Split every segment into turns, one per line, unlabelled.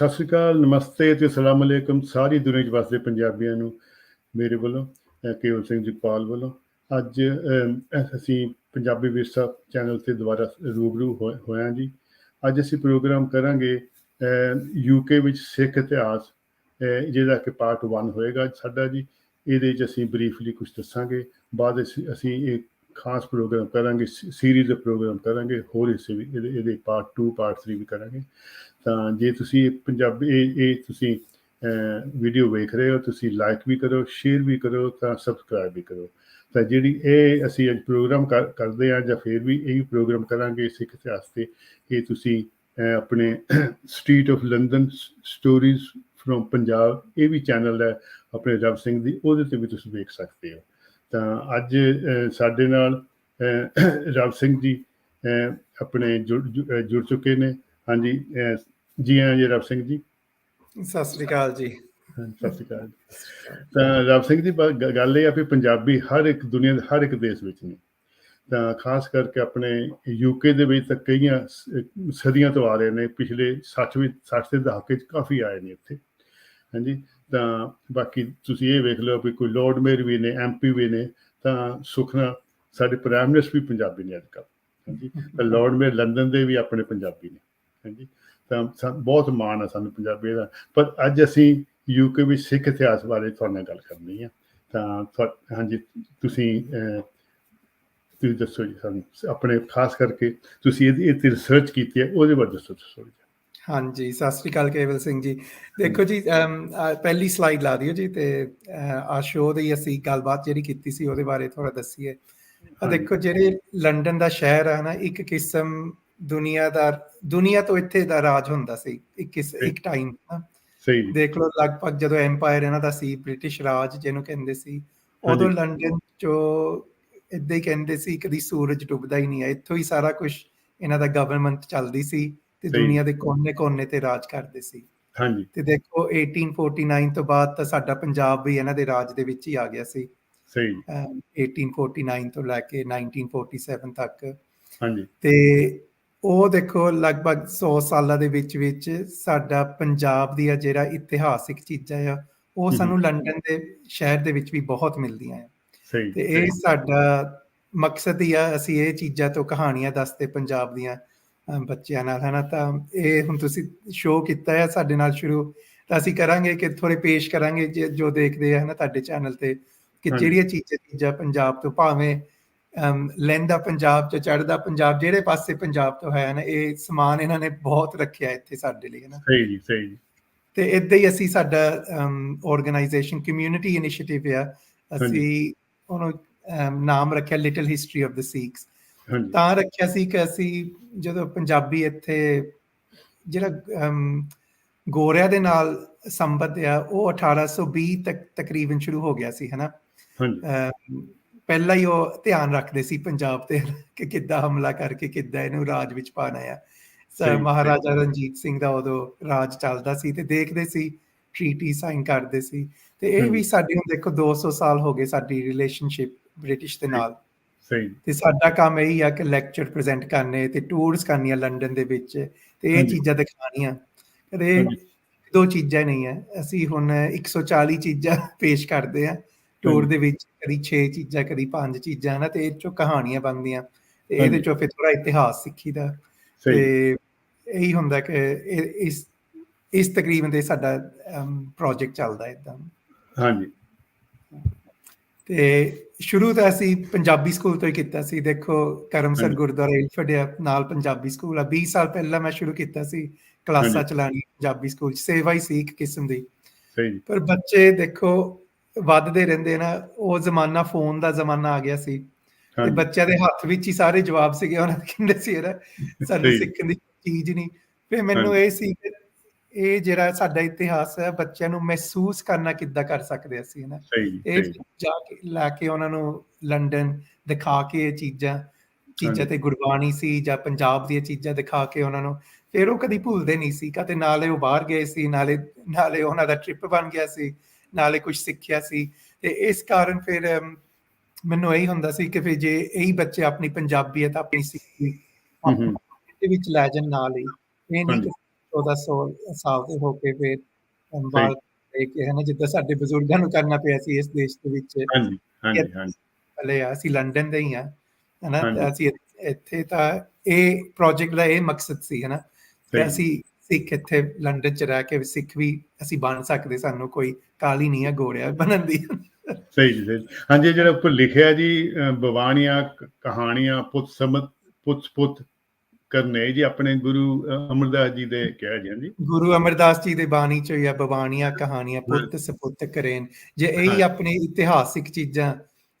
ਸਤਿ ਸ਼੍ਰੀ ਅਕਾਲ ਨਮਸਤੇ ਤੇ ਅਸਲਾਮ ਅਲੈਕਮ ਸਾਰੀ ਦੁਨੀਆ 'ਚ ਵਸਦੇ ਪੰਜਾਬੀਆਂ ਨੂੰ ਮੇਰੇ ਵੱਲੋਂ ਕੇਵਲ ਸਿੰਘ ਜੀ ਪਾਲ ਵੱਲੋਂ। ਅੱਜ ਅਸੀਂ ਪੰਜਾਬੀ ਵਿਰਸਾ ਚੈਨਲ ਤੇ ਦੁਬਾਰਾ ਰੂਬਰੂ ਹੋਏ ਹੋਏ ਜੀ। ਅੱਜ ਅਸੀਂ ਪ੍ਰੋਗਰਾਮ ਕਰਾਂਗੇ ਯੂਕੇ ਵਿੱਚ ਸਿੱਖ ਇਤਿਹਾਸ ਅਹ, ਜਿਹਦਾ ਕਿ ਪਾਰਟ 1 ਹੋਏਗਾ ਸਾਡਾ ਜੀ। ਇਹਦੇ 'ਚ ਅਸੀਂ ਬਰੀਫਲੀ ਕੁਝ ਦੱਸਾਂਗੇ। ਬਾਅਦ ਅਸੀਂ ਇੱਕ ਖਾਸ ਪ੍ਰੋਗਰਾਮ ਕਰਾਂਗੇ ਸੀਰੀਜ਼ ਦਾ ਪ੍ਰੋਗਰਾਮ ਕਰਾਂਗੇ ਹੋਰ ਹਿੱਸੇ ਵੀ ਇਹਦੇ ਇਹਦੇ ਪਾਰਟ 2 ਪਾਰਟ 3 ਵੀ ਕਰਾਂਗੇ। ਤਾਂ ਜੇ ਤੁਸੀਂ ਇਹ ਪੰਜਾਬੀ, ਇਹ ਇਹ ਤੁਸੀਂ ਵੀਡੀਓ ਵੇਖ ਰਹੇ ਹੋ, ਤੁਸੀਂ ਲਾਈਕ ਵੀ ਕਰੋ ਸ਼ੇਅਰ ਵੀ ਕਰੋ ਤਾਂ ਸਬਸਕ੍ਰਾਈਬ ਵੀ ਕਰੋ ਤਾਂ ਜਿਹੜੀ ਇਹ ਅਸੀਂ ਅੱਜ ਪ੍ਰੋਗਰਾਮ ਕਰ- ਕਰਦੇ ਆ ਜਾਂ ਫਿਰ ਵੀ ਇਹ ਪ੍ਰੋਗਰਾਮ ਕਰਾਂਗੇ ਸਿੱਖ ਇਤਿਹਾਸ ਤੇ, ਇਹ ਤੁਸੀਂ ਆਪਣੇ street of London stories from Punjab ਇਹ ਵੀ ਚੈਨਲ ਹੈ ਆਪਣੇ ਰਵ ਸਿੰਘ ਦੀ, ਉਹਦੇ ਤੇ ਵੀ ਤੁਸੀਂ ਵੇਖ ਸਕਦੇ ਹੋ। ਤਾਂ ਅੱਜ ਸਾਡੇ ਨਾਲ ਰਵ ਸਿੰਘ ਜੀ ਆਪਣੇ ਜੁੜ, ਜੁ- ਜੁੜ ਚੁੱਕੇ ਨੇ। ਹਾਂਜੀ ਜੀ ਹਾਂ ਜੀ ਰਵ ਸਿੰਘ ਜੀ।
ਸਤਿ ਸ੍ਰੀ ਅਕਾਲ ਜੀ।
ਸਤਿ ਸ਼੍ਰੀ ਅਕਾਲ। ਤਾਂ ਰਵ ਸਿੰਘ ਦੀ ਗ- ਗੱਲ ਇਹ ਆ ਵੀ ਪੰਜਾਬੀ ਹਰ ਇੱਕ ਦੁਨੀਆ ਦੇ ਹਰ ਇੱਕ ਦੇਸ਼ ਵਿੱਚ ਨੇ। ਤਾਂ ਖਾਸ ਕਰਕੇ ਆਪਣੇ ਯੂਕੇ ਦੇ ਵਿੱਚ ਤਾਂ ਕਈਆਂ ਸਦੀਆਂ ਤੋਂ ਆ ਰਹੇ ਨੇ। ਪਿਛਲੇ 60 ਵਿੱਚ 60 ਦੇ ਦਹਾਕੇ 'ਚ ਕਾਫੀ ਆਏ ਨੇ ਇੱਥੇ। ਹਾਂਜੀ ਤਾਂ ਬਾਕੀ ਤੁਸੀਂ ਇਹ ਵੇਖ ਲਓ ਵੀ ਕੋਈ ਲੋਰਡ ਮੇਅਰ ਵੀ ਨੇ ਐਮਪੀ ਵੀ ਨੇ ਤਾਂ ਸੁਖਨਾ ਸਾਡੇ ਪ੍ਰਾਈਮ ਮਿਨਿਸਟਰ ਵੀ ਪੰਜਾਬੀ ਨੇ ਅੱਜ ਕੱਲ੍ਹ। ਹਾਂਜੀ ਤਾਂ ਲੋਰਡ ਮੇਅਰ ਲੰਡਨ ਦੇ ਵੀ ਆਪਣੇ ਪੰਜਾਬੀ ਨੇ। ਹਾਂਜੀ। ਤਾਂ ਬਹੁਤ ਮਾਣ ਆ ਸਾਨੂੰ ਪੰਜਾਬੀ ਦਾ। ਪਰ ਅੱਜ ਅਸੀਂ ਯੂਕੇ ਵਿੱਚ ਸਿੱਖ ਇਤਿਹਾਸ ਬਾਰੇ ਤੁਹਾਡੇ ਨਾਲ ਗੱਲ ਕਰਨੀ ਆ। ਤਾਂ ਹਾਂਜੀ ਤੁਸੀਂ ਤੁਸੀਂ ਦੱਸੋ ਜੀ ਸਾਨੂੰ। ਆਪਣੇ ਖਾਸ ਕਰਕੇ ਤੁਸੀਂ ਇਹ ਤੇ ਰਿਸਰਚ ਕੀਤੀ ਹੈ ਉਹਦੇ ਬਾਰੇ ਦੱਸੋ ਦੱਸੋ ਜੀ
ਹਾਂਜੀ ਸਤਿ ਸ੍ਰੀ ਅਕਾਲ ਕੇਵਲ ਸਿੰਘ ਜੀ। ਦੇਖੋ ਜੀ ਪਹਿਲੀ ਸਲਾਈਡ ਲਾ ਦਿਓ ਜੀ ਤੇ ਆ ਸ਼ੋਅ ਦੀ ਅਸੀਂ ਗੱਲਬਾਤ ਜਿਹੜੀ ਕੀਤੀ ਸੀ ਉਹਦੇ ਬਾਰੇ ਥੋੜਾ ਦੱਸੀਏ। ਆ। ਦੇਖੋ ਜਿਹੜੇ ਲੰਡਨ ਦਾ ਸ਼ਹਿਰ ਹੈ ਨਾ ਇੱਕ ਕਿਸਮ ਦੁਨੀਆ ਦਾ ਦੁਨੀਆ ਤੋਂ ਇੱਥੇ ਦਾ ਰਾਜ ਹੁੰਦਾ ਸੀ ਇੱਕ ਇੱਕ ਟਾਈਮ
ਸਹੀ। ਜੀ
ਦੇਖ ਲਓ ਲਗਭਗ ਜਦੋਂ ਐਮਪਾਇਰ ਇਹਨਾਂ ਦਾ ਸੀ ਬ੍ਰਿਟਿਸ਼ ਰਾਜ ਜਿਹਨੂੰ ਕਹਿੰਦੇ ਸੀ ਉਦੋਂ। ਲੰਡਨ ਚੋਂ ਇਦਾਂ ਹੀ ਕਹਿੰਦੇ ਸੀ ਕਦੀ ਸੂਰਜ ਡੁੱਬਦਾ ਹੀ ਨਹੀਂ ਹੈ। ਇੱਥੋਂ ਹੀ ਸਾਰਾ ਕੁਝ ਇਹਨਾਂ ਦਾ ਗਵਰਨਮੈਂਟ ਚੱਲਦੀ ਸੀ ਤੇ
ਸਹੀ।
ਦੁਨੀਆ ਦੇ ਕੋਨੇ-ਕੋਨੇ ਤੇ ਰਾਜ ਕਰਦੇ ਸੀ।
ਹਾਂਜੀ।
ਤੇ ਦੇਖੋ 1849 ਤੋਂ ਬਾਅਦ ਤਾਂ ਸਾਡਾ ਪੰਜਾਬ ਵੀ ਇਹਨਾਂ ਦੇ ਰਾਜ ਦੇ ਵਿੱਚ ਹੀ ਆ ਗਿਆ ਸੀ।
ਸਹੀ। ਜੀ
ਅਮ 1849 ਤੋਂ ਲੈ ਕੇ 1947 ਤੱਕ।
ਹਾਂਜੀ।
ਤੇ ਉਹ ਦੇਖੋ ਲਗਭਗ 100 ਸਾਲਾਂ ਦੇ ਵਿੱਚ ਵਿੱਚ ਸਾਡਾ ਪੰਜਾਬ ਦੀ ਜਿਹੜਾ ਇਤਿਹਾਸਿਕ ਚੀਜ਼ਾਂ ਆ ਉਹ। ਸਾਨੂੰ ਲੰਡਨ ਦੇ ਸ਼ਹਿਰ ਦੇ ਵਿੱਚ ਵੀ ਬਹੁਤ ਮਿਲਦੀਆਂ ਆ
ਸਹੀ
ਤੇ ਇਹ ਸਾਡਾ ਮਕਸਦ ਹੀ ਆ ਅਸੀਂ ਇਹ ਚੀਜ਼ਾਂ ਤੋਂ ਕਹਾਣੀਆਂ ਦੱਸਦੇ ਪੰਜਾਬ ਦੀਆਂ ਬੱਚਿਆਂ ਨਾਲ ਹਨਾ ਤਾਂ ਇਹ ਹੁਣ ਤੁਸੀਂ ਸ਼ੋਅ ਕੀਤਾ ਹੈ ਸਾਡੇ ਨਾਲ ਸ਼ੁਰੂ ਤਾਂ ਅਸੀਂ ਕਰਾਂਗੇ ਕਿ ਥੋੜੇ ਪੇਸ਼ ਕਰਾਂਗੇ ਜੇ- ਦੇਖਦੇ ਆ ਹਨਾ ਤੁਹਾਡੇ ਚੈਨਲ ਤੇ ਕਿ। ਜਿਹੜੀਆਂ ਚੀਜ਼ਾਂ ਚੀਜ਼ਾਂ ਪੰਜਾਬ ਤੋਂ ਭਾਵੇਂ ਲਹਿੰਦਾ ਪੰਜਾਬ ਚ ਚੜਦਾ ਪੰਜਾਬ ਜਿਹੜੇ ਪਾਸੇ ਪੰਜਾਬ ਤੋਂ ਹੈ ਨਾ ਇਹ ਸਮਾਨ ਇਹਨਾਂ ਨੇ ਬਹੁਤ ਰੱਖਿਆ ਇੱਥੇ ਸਾਡੇ ਲਈ ਹਨਾ
ਸਹੀ ਜੀ ਸਹੀ ਜੀ।
ਤੇ ਇਦਾਂ ਹੀ ਅਸੀਂ ਸਾਡਾ ਆਰਗੇਨਾਈਜੇਸ਼ਨ ਕਮਿਊਨਿਟੀ ਇਨੀਸ਼ੀਏਟਿਵ ਆ। ਅਸੀਂ ਉਹਨੂੰ ਨਾਮ ਰੱਖਿਆ little history of the Sikhs ਤਾਂ ਰੱਖਿਆ ਸੀ ਕਿ ਅਸੀਂ ਜਦੋਂ ਪੰਜਾਬੀ ਇੱਥੇ ਜਿਹੜਾ ਗੋਰਿਆਂ ਦੇ ਨਾਲ ਸੰਬੰਧ ਆ ਉਹ 1820 ਤੱਕ ਤਕਰੀਬਨ ਸ਼ੁਰੂ ਹੋ ਗਿਆ ਸੀ ਹਨਾ
ਹਾਂਜੀ।
ਪਹਿਲਾਂ ਹੀ ਉਹ ਧਿਆਨ ਰੱਖਦੇ ਸੀ ਪੰਜਾਬ ਤੇ ਕਿ ਕਿੱਦਾਂ ਹਮਲਾ ਕਰਕੇ ਕਿੱਦਾਂ ਇਹਨੂੰ ਰਾਜ ਵਿੱਚ ਪਾਣਾ ਆ ਸ-
ਸਹੀ,
ਮਹਾਰਾਜਾ ਰਣਜੀਤ ਸਿੰਘ ਦਾ ਉਦੋਂ ਰਾਜ ਚੱਲਦਾ ਸੀ ਤੇ ਦੇਖਦੇ ਸੀ ਟ੍ਰੀਟੀ ਸਾਈਨ ਕਰਦੇ ਸੀ ਤੇ ਇਹ ਵੀ। ਸਾਡੀ ਹੁਣ ਦੇਖੋ 200 ਸਾਲ ਹੋ ਗਏ ਸਾਡੀ ਰਿਲੇਸ਼ਨਸ਼ਿਪ ਬ੍ਰਿਟਿਸ਼ ਦੇ ਨਾਲ
ਸਹੀ
ਤੇ ਸਾਡਾ ਕੰਮ ਇਹੀ ਆ ਕਿ ਲੈਕਚਰ ਪ੍ਰੈਜ਼ੈਂਟ ਕਰਨੇ ਤੇ ਟੂਰਸ ਕਰਨੀਆਂ ਲੰਡਨ ਦੇ ਵਿੱਚ ਤੇ ਇਹ। ਚੀਜ਼ਾਂ ਦਿਖਾਣੀਆਂ ਕਦੇ। ਦੋ ਚੀਜ਼ਾਂ ਨਹੀਂ ਹੈ ਅਸੀਂ ਹੁਣ 140 ਚੀਜ਼ਾਂ ਪੇਸ਼ ਕਰਦੇ ਆ ਟੂਰ। ਦੇ ਵਿੱਚ ਕਦੀ 6 ਚੀਜ਼ਾਂ ਕਦੀ 5 ਚੀਜ਼ਾਂ ਨਾ ਤੇ ਇਹ ਚੋਂ ਕਹਾਣੀਆਂ ਬਣਦੀਆਂ। ਤੇ ਇਹਦੇ। ਚੋਂ ਫਿਰ ਥੋੜਾ ਇਤਿਹਾਸ ਸਿੱਖੀਦਾ। ਤੇ ਇਹੀ ਹੁੰਦਾ ਕਿ ਇਸ ਇਸ ਤਕਰੀਬਨ ਤੇ ਸਾਡਾ ਪ੍ਰੋਜੈਕਟ ਚੱਲਦਾ ਇਦਾਂ।
ਹਾਂਜੀ।
ਤੇ ਸ਼ੁਰੂ ਤਾਂ ਅਸੀਂ ਪੰਜਾਬੀ ਸਕੂਲ ਤੋਂ ਹੀ ਕੀਤਾ ਸੀ। ਦੇਖੋ ਕਰਮਸਰ। ਗੁਰਦੁਆਰਾ ਇਲਫord ਆ ਨਾਲ ਪੰਜਾਬੀ ਸਕੂਲ ਆ। 20 ਸਾਲ ਪਹਿਲਾਂ ਮੈਂ ਸ਼ੁਰੂ ਕੀਤਾ ਸੀ ਕਲਾਸਾਂ। ਚਲਾਣੀ ਪੰਜਾਬੀ ਸਕੂਲ ਸੇਵਾ ਹੀ ਸੀ ਇੱਕ ਕਿਸਮ ਦੀ। ਪਰ ਬੱਚੇ ਦੇਖੋ ਵੱਧਦੇ ਰਹਿੰਦੇ ਨਾ ਉਹ ਜ਼ਮਾਨਾ ਫੋਨ ਦਾ ਜ਼ਮਾਨਾ ਆ ਗਿਆ ਸੀ। ਤੇ ਬੱਚਿਆਂ ਦੇ ਹੱਥ ਵਿੱਚ ਹੀ ਸਾਰੇ ਜਵਾਬ ਸੀਗੇ ਉਹਨਾਂ ਦੇ ਕਹਿੰਦੇ ਸੀ ਯਾਰ ਸਾਨੂੰ। ਸਿੱਖਣ ਦੀ ਚੀਜ਼ ਨਹੀਂ। ਫਿਰ ਮੈਨੂੰ। ਇਹ ਸੀ ਕਿ ਇਹ ਜਿਹੜਾ ਸਾਡਾ ਇਤਿਹਾਸ ਹੈ ਬੱਚਿਆਂ ਨੂੰ ਮਹਿਸੂਸ ਕਰਨਾ ਕਿੱਦਾਂ ਕਰ ਸਕਦੇ ਅਸੀਂ ਨਾ ਇਹ
ਜੀ,
ਕੇ ਲੈ ਕੇ ਉਹਨਾਂ ਨੂੰ ਲੰਡਨ ਦਿਖਾ ਕੇ ਇਹ ਚੀਜ਼ਾਂ ਚੀਜ਼ਾਂ। ਤੇ ਗੁਰਬਾਣੀ ਸੀ ਜਾਂ ਪੰਜਾਬ ਦੀਆਂ ਚੀਜ਼ਾਂ ਦਿਖਾ ਕੇ ਉਹਨਾਂ ਨੂੰ ਫਿਰ ਉਹ ਕਦੀ ਭੁੱਲਦੇ ਨਹੀਂ ਸੀ। ਕਦੇ ਨਾਲੇ ਉਹ ਬਾਹਰ ਗਏ ਸੀ ਨਾਲੇ ਨਾਲੇ ਉਹਨਾਂ ਦਾ ਟ੍ਰਿਪ ਬਣ ਗਿਆ ਸੀ। ਨਾਲੇ ਕੁਝ ਸਿੱਖਿਆ ਸੀ। ਤੇ ਇਸ ਕਾਰਨ ਫਿਰ ਮੈਨੂੰ ਇਹੀ ਹੁੰਦਾ ਸੀ ਕਿ ਫਿਰ ਜੇ ਇਹੀ ਬੱਚੇ ਆਪਣੀ ਪੰਜਾਬੀਅਤ ਆਪਣੀ ਸਿੱਖੀ। ਦੇ ਵਿੱਚ ਲੈ ਜਾਣ ਨਾਲ ਹੀ। ਇਹ ਨਹੀਂ ਕਿ ਉਹਦਾ ਸੋਲ ਸਾਫ਼ ਹੋ ਕੇ ਫਿਰ ਅੰਬਾਲ ਲੈ ਕੇ ਹੈ ਨਾ ਜਿੱਦਾਂ ਸਾਡੇ ਬਜ਼ੁਰਗਾਂ ਨੂੰ ਕਰਨਾ ਪਿਆ ਸੀ ਇਸ ਦੇਸ਼ ਦੇ ਵਿੱਚ।
ਹਾਂਜੀ ਹਾਂਜੀ ਹਾਂਜੀ।
ਆ, ਅਸੀਂ ਲੰਡਨ ਦੇ ਹੀ ਆ ਹਨਾ।
ਹਾਂਜੀ।
ਤੇ ਅਸੀਂ ਇੱਥੇ- ਤਾਂ ਇਹ ਪ੍ਰੋਜੈਕਟ ਦਾ ਇਹ ਮਕਸਦ ਸੀ ਹਨਾ। ਕਿ
ਸਹੀ।
ਅਸੀਂ ਸਿੱਖ ਇੱਥੇ ਲੰਡਨ ਚ ਰਹਿ ਕੇ ਸਿੱਖ ਵੀ ਅਸੀਂ ਬਣ ਸਕਦੇ ਸਾਨੂੰ ਕੋਈ ਕਾਲੀ ਨਹੀਂ ਆ ਗੋੜਿਆ ਬਣਨ ਦੀ।
ਸਹੀ ਜੀ ਸਹੀ ਹਾਂਜੀ ਜਿਹੜਾ ਉੱਪਰ ਲਿਖਿਆ ਜੀ ਬਵਾਨੀਆਂ ਕਹਾਣੀਆਂ ਪੁੱਤ ਸਮਤ ਪੁੱਤ ਪੁੱਤ ਕਰਨੇ ਜੀ ਆਪਣੇ ਗੁਰੂ ਅਮਰਦਾਸ ਜੀ ਦੇ ਕਿਹਾ ਜੀ ਹਾਂਜੀ?
ਗੁਰੂ ਅਮਰਦਾਸ ਜੀ ਦੇ ਬਾਣੀ ਚੋਂ ਜਾਂ ਬਵਾਨੀਆਂ ਕਹਾਣੀਆਂ ਪੁੱਤ ਸਪੁੱਤ ਕਰੇਨ। ਜੇ ਇਹੀ। ਆਪਣੇ ਇਤਿਹਾਸਿਕ ਚੀਜ਼ਾਂ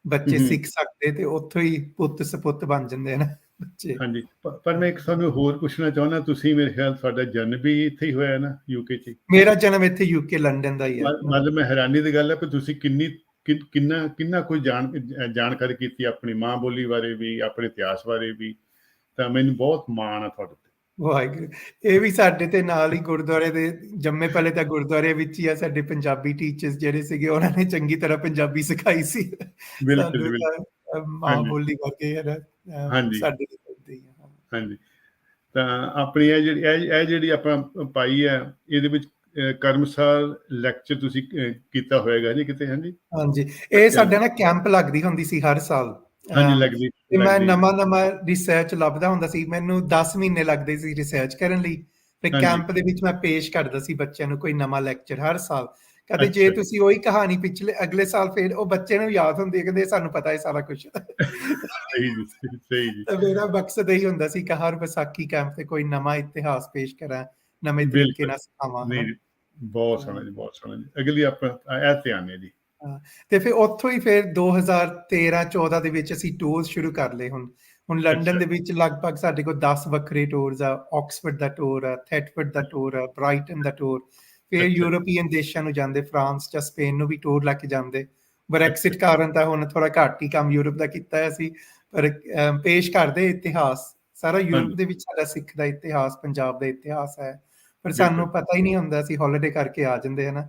ਬੱਚੇ। ਸਿੱਖ ਸਕਦੇ ਤੇ ਉੱਥੋਂ ਹੀ ਪੁੱਤ ਸਪੁੱਤ ਬਣ ਜਾਂਦੇ ਨੇ ਬੱਚੇ।
ਹਾਂਜੀ। ਪਰ ਮੈਂ ਇੱਕ ਤੁਹਾਨੂੰ ਹੋਰ ਪੁੱਛਣਾ ਚਾਹੁੰਦਾ ਤੁਸੀਂ ਮੇਰੇ ਖਿਆਲ ਤੁਹਾਡਾ ਜਨਮ ਵੀ ਇੱਥੇ ਹੀ ਹੋਇਆ ਨਾ ਯੂਕੇ 'ਚ।
ਮੇਰਾ ਜਨਮ ਇੱਥੇ ਯੂਕੇ ਲੰਡਨ ਦਾ ਹੀ ਹੈ।
ਮਤਲਬ ਮੈਂ ਹੈਰਾਨੀ ਦੀ ਗੱਲ ਹੈ ਕਿ ਤੁਸੀਂ ਕਿੰਨੀ ਕਿੰਨਾ ਕਿੰਨਾ ਕੋਈ ਜਾਣ ਜਾਣਕਾਰੀ ਕੀਤੀ ਆਪਣੀ ਮਾਂ ਬੋਲੀ ਬਾਰੇ ਵੀ ਆਪਣੇ ਇਤਿਹਾਸ ਬਾਰੇ ਵੀ? ਤਾਂ ਮੈਨੂੰ ਬਹੁਤ ਮਾਣ ਆ ਤੁਹਾਡੇ ਤੇ।
ਵਾਹਿਗੁਰੂ। ਇਹ ਵੀ ਸਾਡੇ ਤੇ ਨਾਲ ਹੀ ਗੁਰਦੁਆਰੇ ਦੇ ਜੰਮੇ ਪਹਿਲੇ ਤਾਂ ਗੁਰਦੁਆਰੇ ਵਿੱਚ ਹੀ ਆ ਸਾਡੇ ਪੰਜਾਬੀ ਟੀਚਰਸ ਜਿਹੜੇ ਸੀਗੇ ਉਹਨਾਂ ਨੇ ਚੰਗੀ ਤਰ੍ਹਾਂ ਪੰਜਾਬੀ ਸਿਖਾਈ ਸੀ।
ਬਿਲਕੁਲ ਬਿਲਕੁਲ।
ਮਾਂ। ਬੋਲੀ ਕਰਕੇ ਹੈ ਨਾ, ਅਹ,
ਹਾਂਜੀ।
ਸਾਡੇ
ਹਾਂਜੀ। ਤਾਂ ਆਪਣੀ ਇਹ ਜਿਹੜੀ ਇਹ ਜਿਹੜੀ ਆਪਾਂ ਪਾਈ ਹੈ ਇਹਦੇ ਵਿੱਚ ਅਹ, ਕਰਮਸਾਲ ਲੈਕਚਰ ਤੁਸੀਂ ਕੀਤਾ ਹੋਏਗਾ ਜੀ ਕਿਤੇ ਹਾਂਜੀ?
ਹਾਂਜੀ। ਇਹ ਸਾਡੇ ਨਾਲ ਕੈਂਪ ਲੱਗਦੀ ਹੁੰਦੀ ਸੀ ਹਰ ਸਾਲ।
ਹਾਂਜੀ ਲੱਗਦੀ
ਤੇ ਮੈਂ। ਨਵਾਂ ਨਵਾਂ ਰਿਸਰਚ ਲੱਭਦਾ ਹੁੰਦਾ ਸੀ। ਮੈਨੂੰ 10 ਮਹੀਨੇ ਲੱਗਦੇ ਸੀ ਰਿਸਰਚ ਕਰਨ ਲਈ। ਤੇ। ਕੈਂਪ ਦੇ ਵਿੱਚ ਮੈਂ ਪੇਸ਼ ਕਰਦਾ ਸੀ ਬੱਚਿਆਂ ਨੂੰ ਕੋਈ ਨਵਾਂ ਲੈਕਚਰ ਹਰ ਸਾਲ। ਕਦੇ ਜੇ। ਤੁਸੀਂ ਉਹੀ ਕਹਾਣੀ ਪਿਛਲੇ ਅਗਲੇ ਸਾਲ ਫਿਰ ਉਹ ਬੱਚੇ ਨੂੰ ਯਾਦ ਹੁੰਦੀ ਹੈ ਕਹਿੰਦੇ ਸਾਨੂੰ ਪਤਾ ਹੈ ਸਾਰਾ ਕੁਝ
ਸਹੀ ਜੀ ਸਹੀ- ਜੀ।
ਮੇਰਾ ਮਕਸਦ ਇਹੀ ਹੁੰਦਾ ਸੀ ਕਿ ਹਰ ਵਿਸਾਖੀ ਕੈਂਪ ਤੇ ਕੋਈ ਨਵਾਂ ਇਤਿਹਾਸ ਪੇਸ਼ ਕਰਾਂ ਨਵੇਂ ਤਰੀਕੇ। ਨਾਲ ਸਿਖਾਵਾਂ
ਨਹੀਂ ਬਹੁਤ ਸੋਹਣਾ ਜੀ ਬਹੁਤ ਸੋਹਣਾ ਜੀ। ਅਗਲੀ ਆਪਾਂ ਇਹ ਧਿਆਨ ਹੈ ਜੀ।
ਤੇ ਫਿਰ ਉੱਥੋਂ ਹੀ ਫਿਰ 2013 14 ਦੇ ਵਿੱਚ ਅਸੀਂ ਟੂਰਸ ਸ਼ੁਰੂ ਕਰ ਲਏ ਹੁਣ। ਹੁਣ ਲੰਡਨ। ਦੇ ਵਿੱਚ ਲਗਭਗ ਸਾਡੇ ਕੋਲ 10 ਵੱਖਰੇ ਟੂਰਸ ਆ ਆਕਸਫੋਰਡ ਦਾ ਟੂਰ ਆ ਥੈਟਫੋਰਡ ਦਾ ਟੂਰ ਆ ਬ੍ਰਾਈਟਨ ਦਾ ਟੂਰ ਫਿਰ। ਯੂਰੋਪੀਅਨ ਦੇਸ਼ਾਂ ਨੂੰ ਜਾਂਦੇ ਫਰਾਂਸ ਜਾਂ ਸਪੇਨ ਨੂੰ ਵੀ ਟੂਰ ਲੈ ਕੇ ਜਾਂਦੇ ਬ੍ਰੈਕਸਿਟ ਕਾਰਨ ਤਾਂ ਹੁਣ ਥੋੜਾ ਘੱਟ ਹੀ ਕੰਮ ਯੂਰਪ ਦਾ ਕੀਤਾ ਹੈ ਅਸੀਂ ਪਰ ਪੇਸ਼ ਕਰਦੇ ਇਤਿਹਾਸ ਸਾਰਾ ਯੂਰਪ। ਦੇ ਵਿੱਚ ਸਾਡਾ ਸਿੱਖ ਦਾ ਇਤਿਹਾਸ ਪੰਜਾਬ ਦਾ ਇਤਿਹਾਸ ਹੈ ਪਰ। ਸਾਨੂੰ ਪਤਾ ਹੀ ਨਹੀਂ ਹੁੰਦਾ ਅਸੀਂ ਹੌਲੀਡੇ ਕਰਕੇ ਆ ਜਾਂਦੇ ਹਨਾ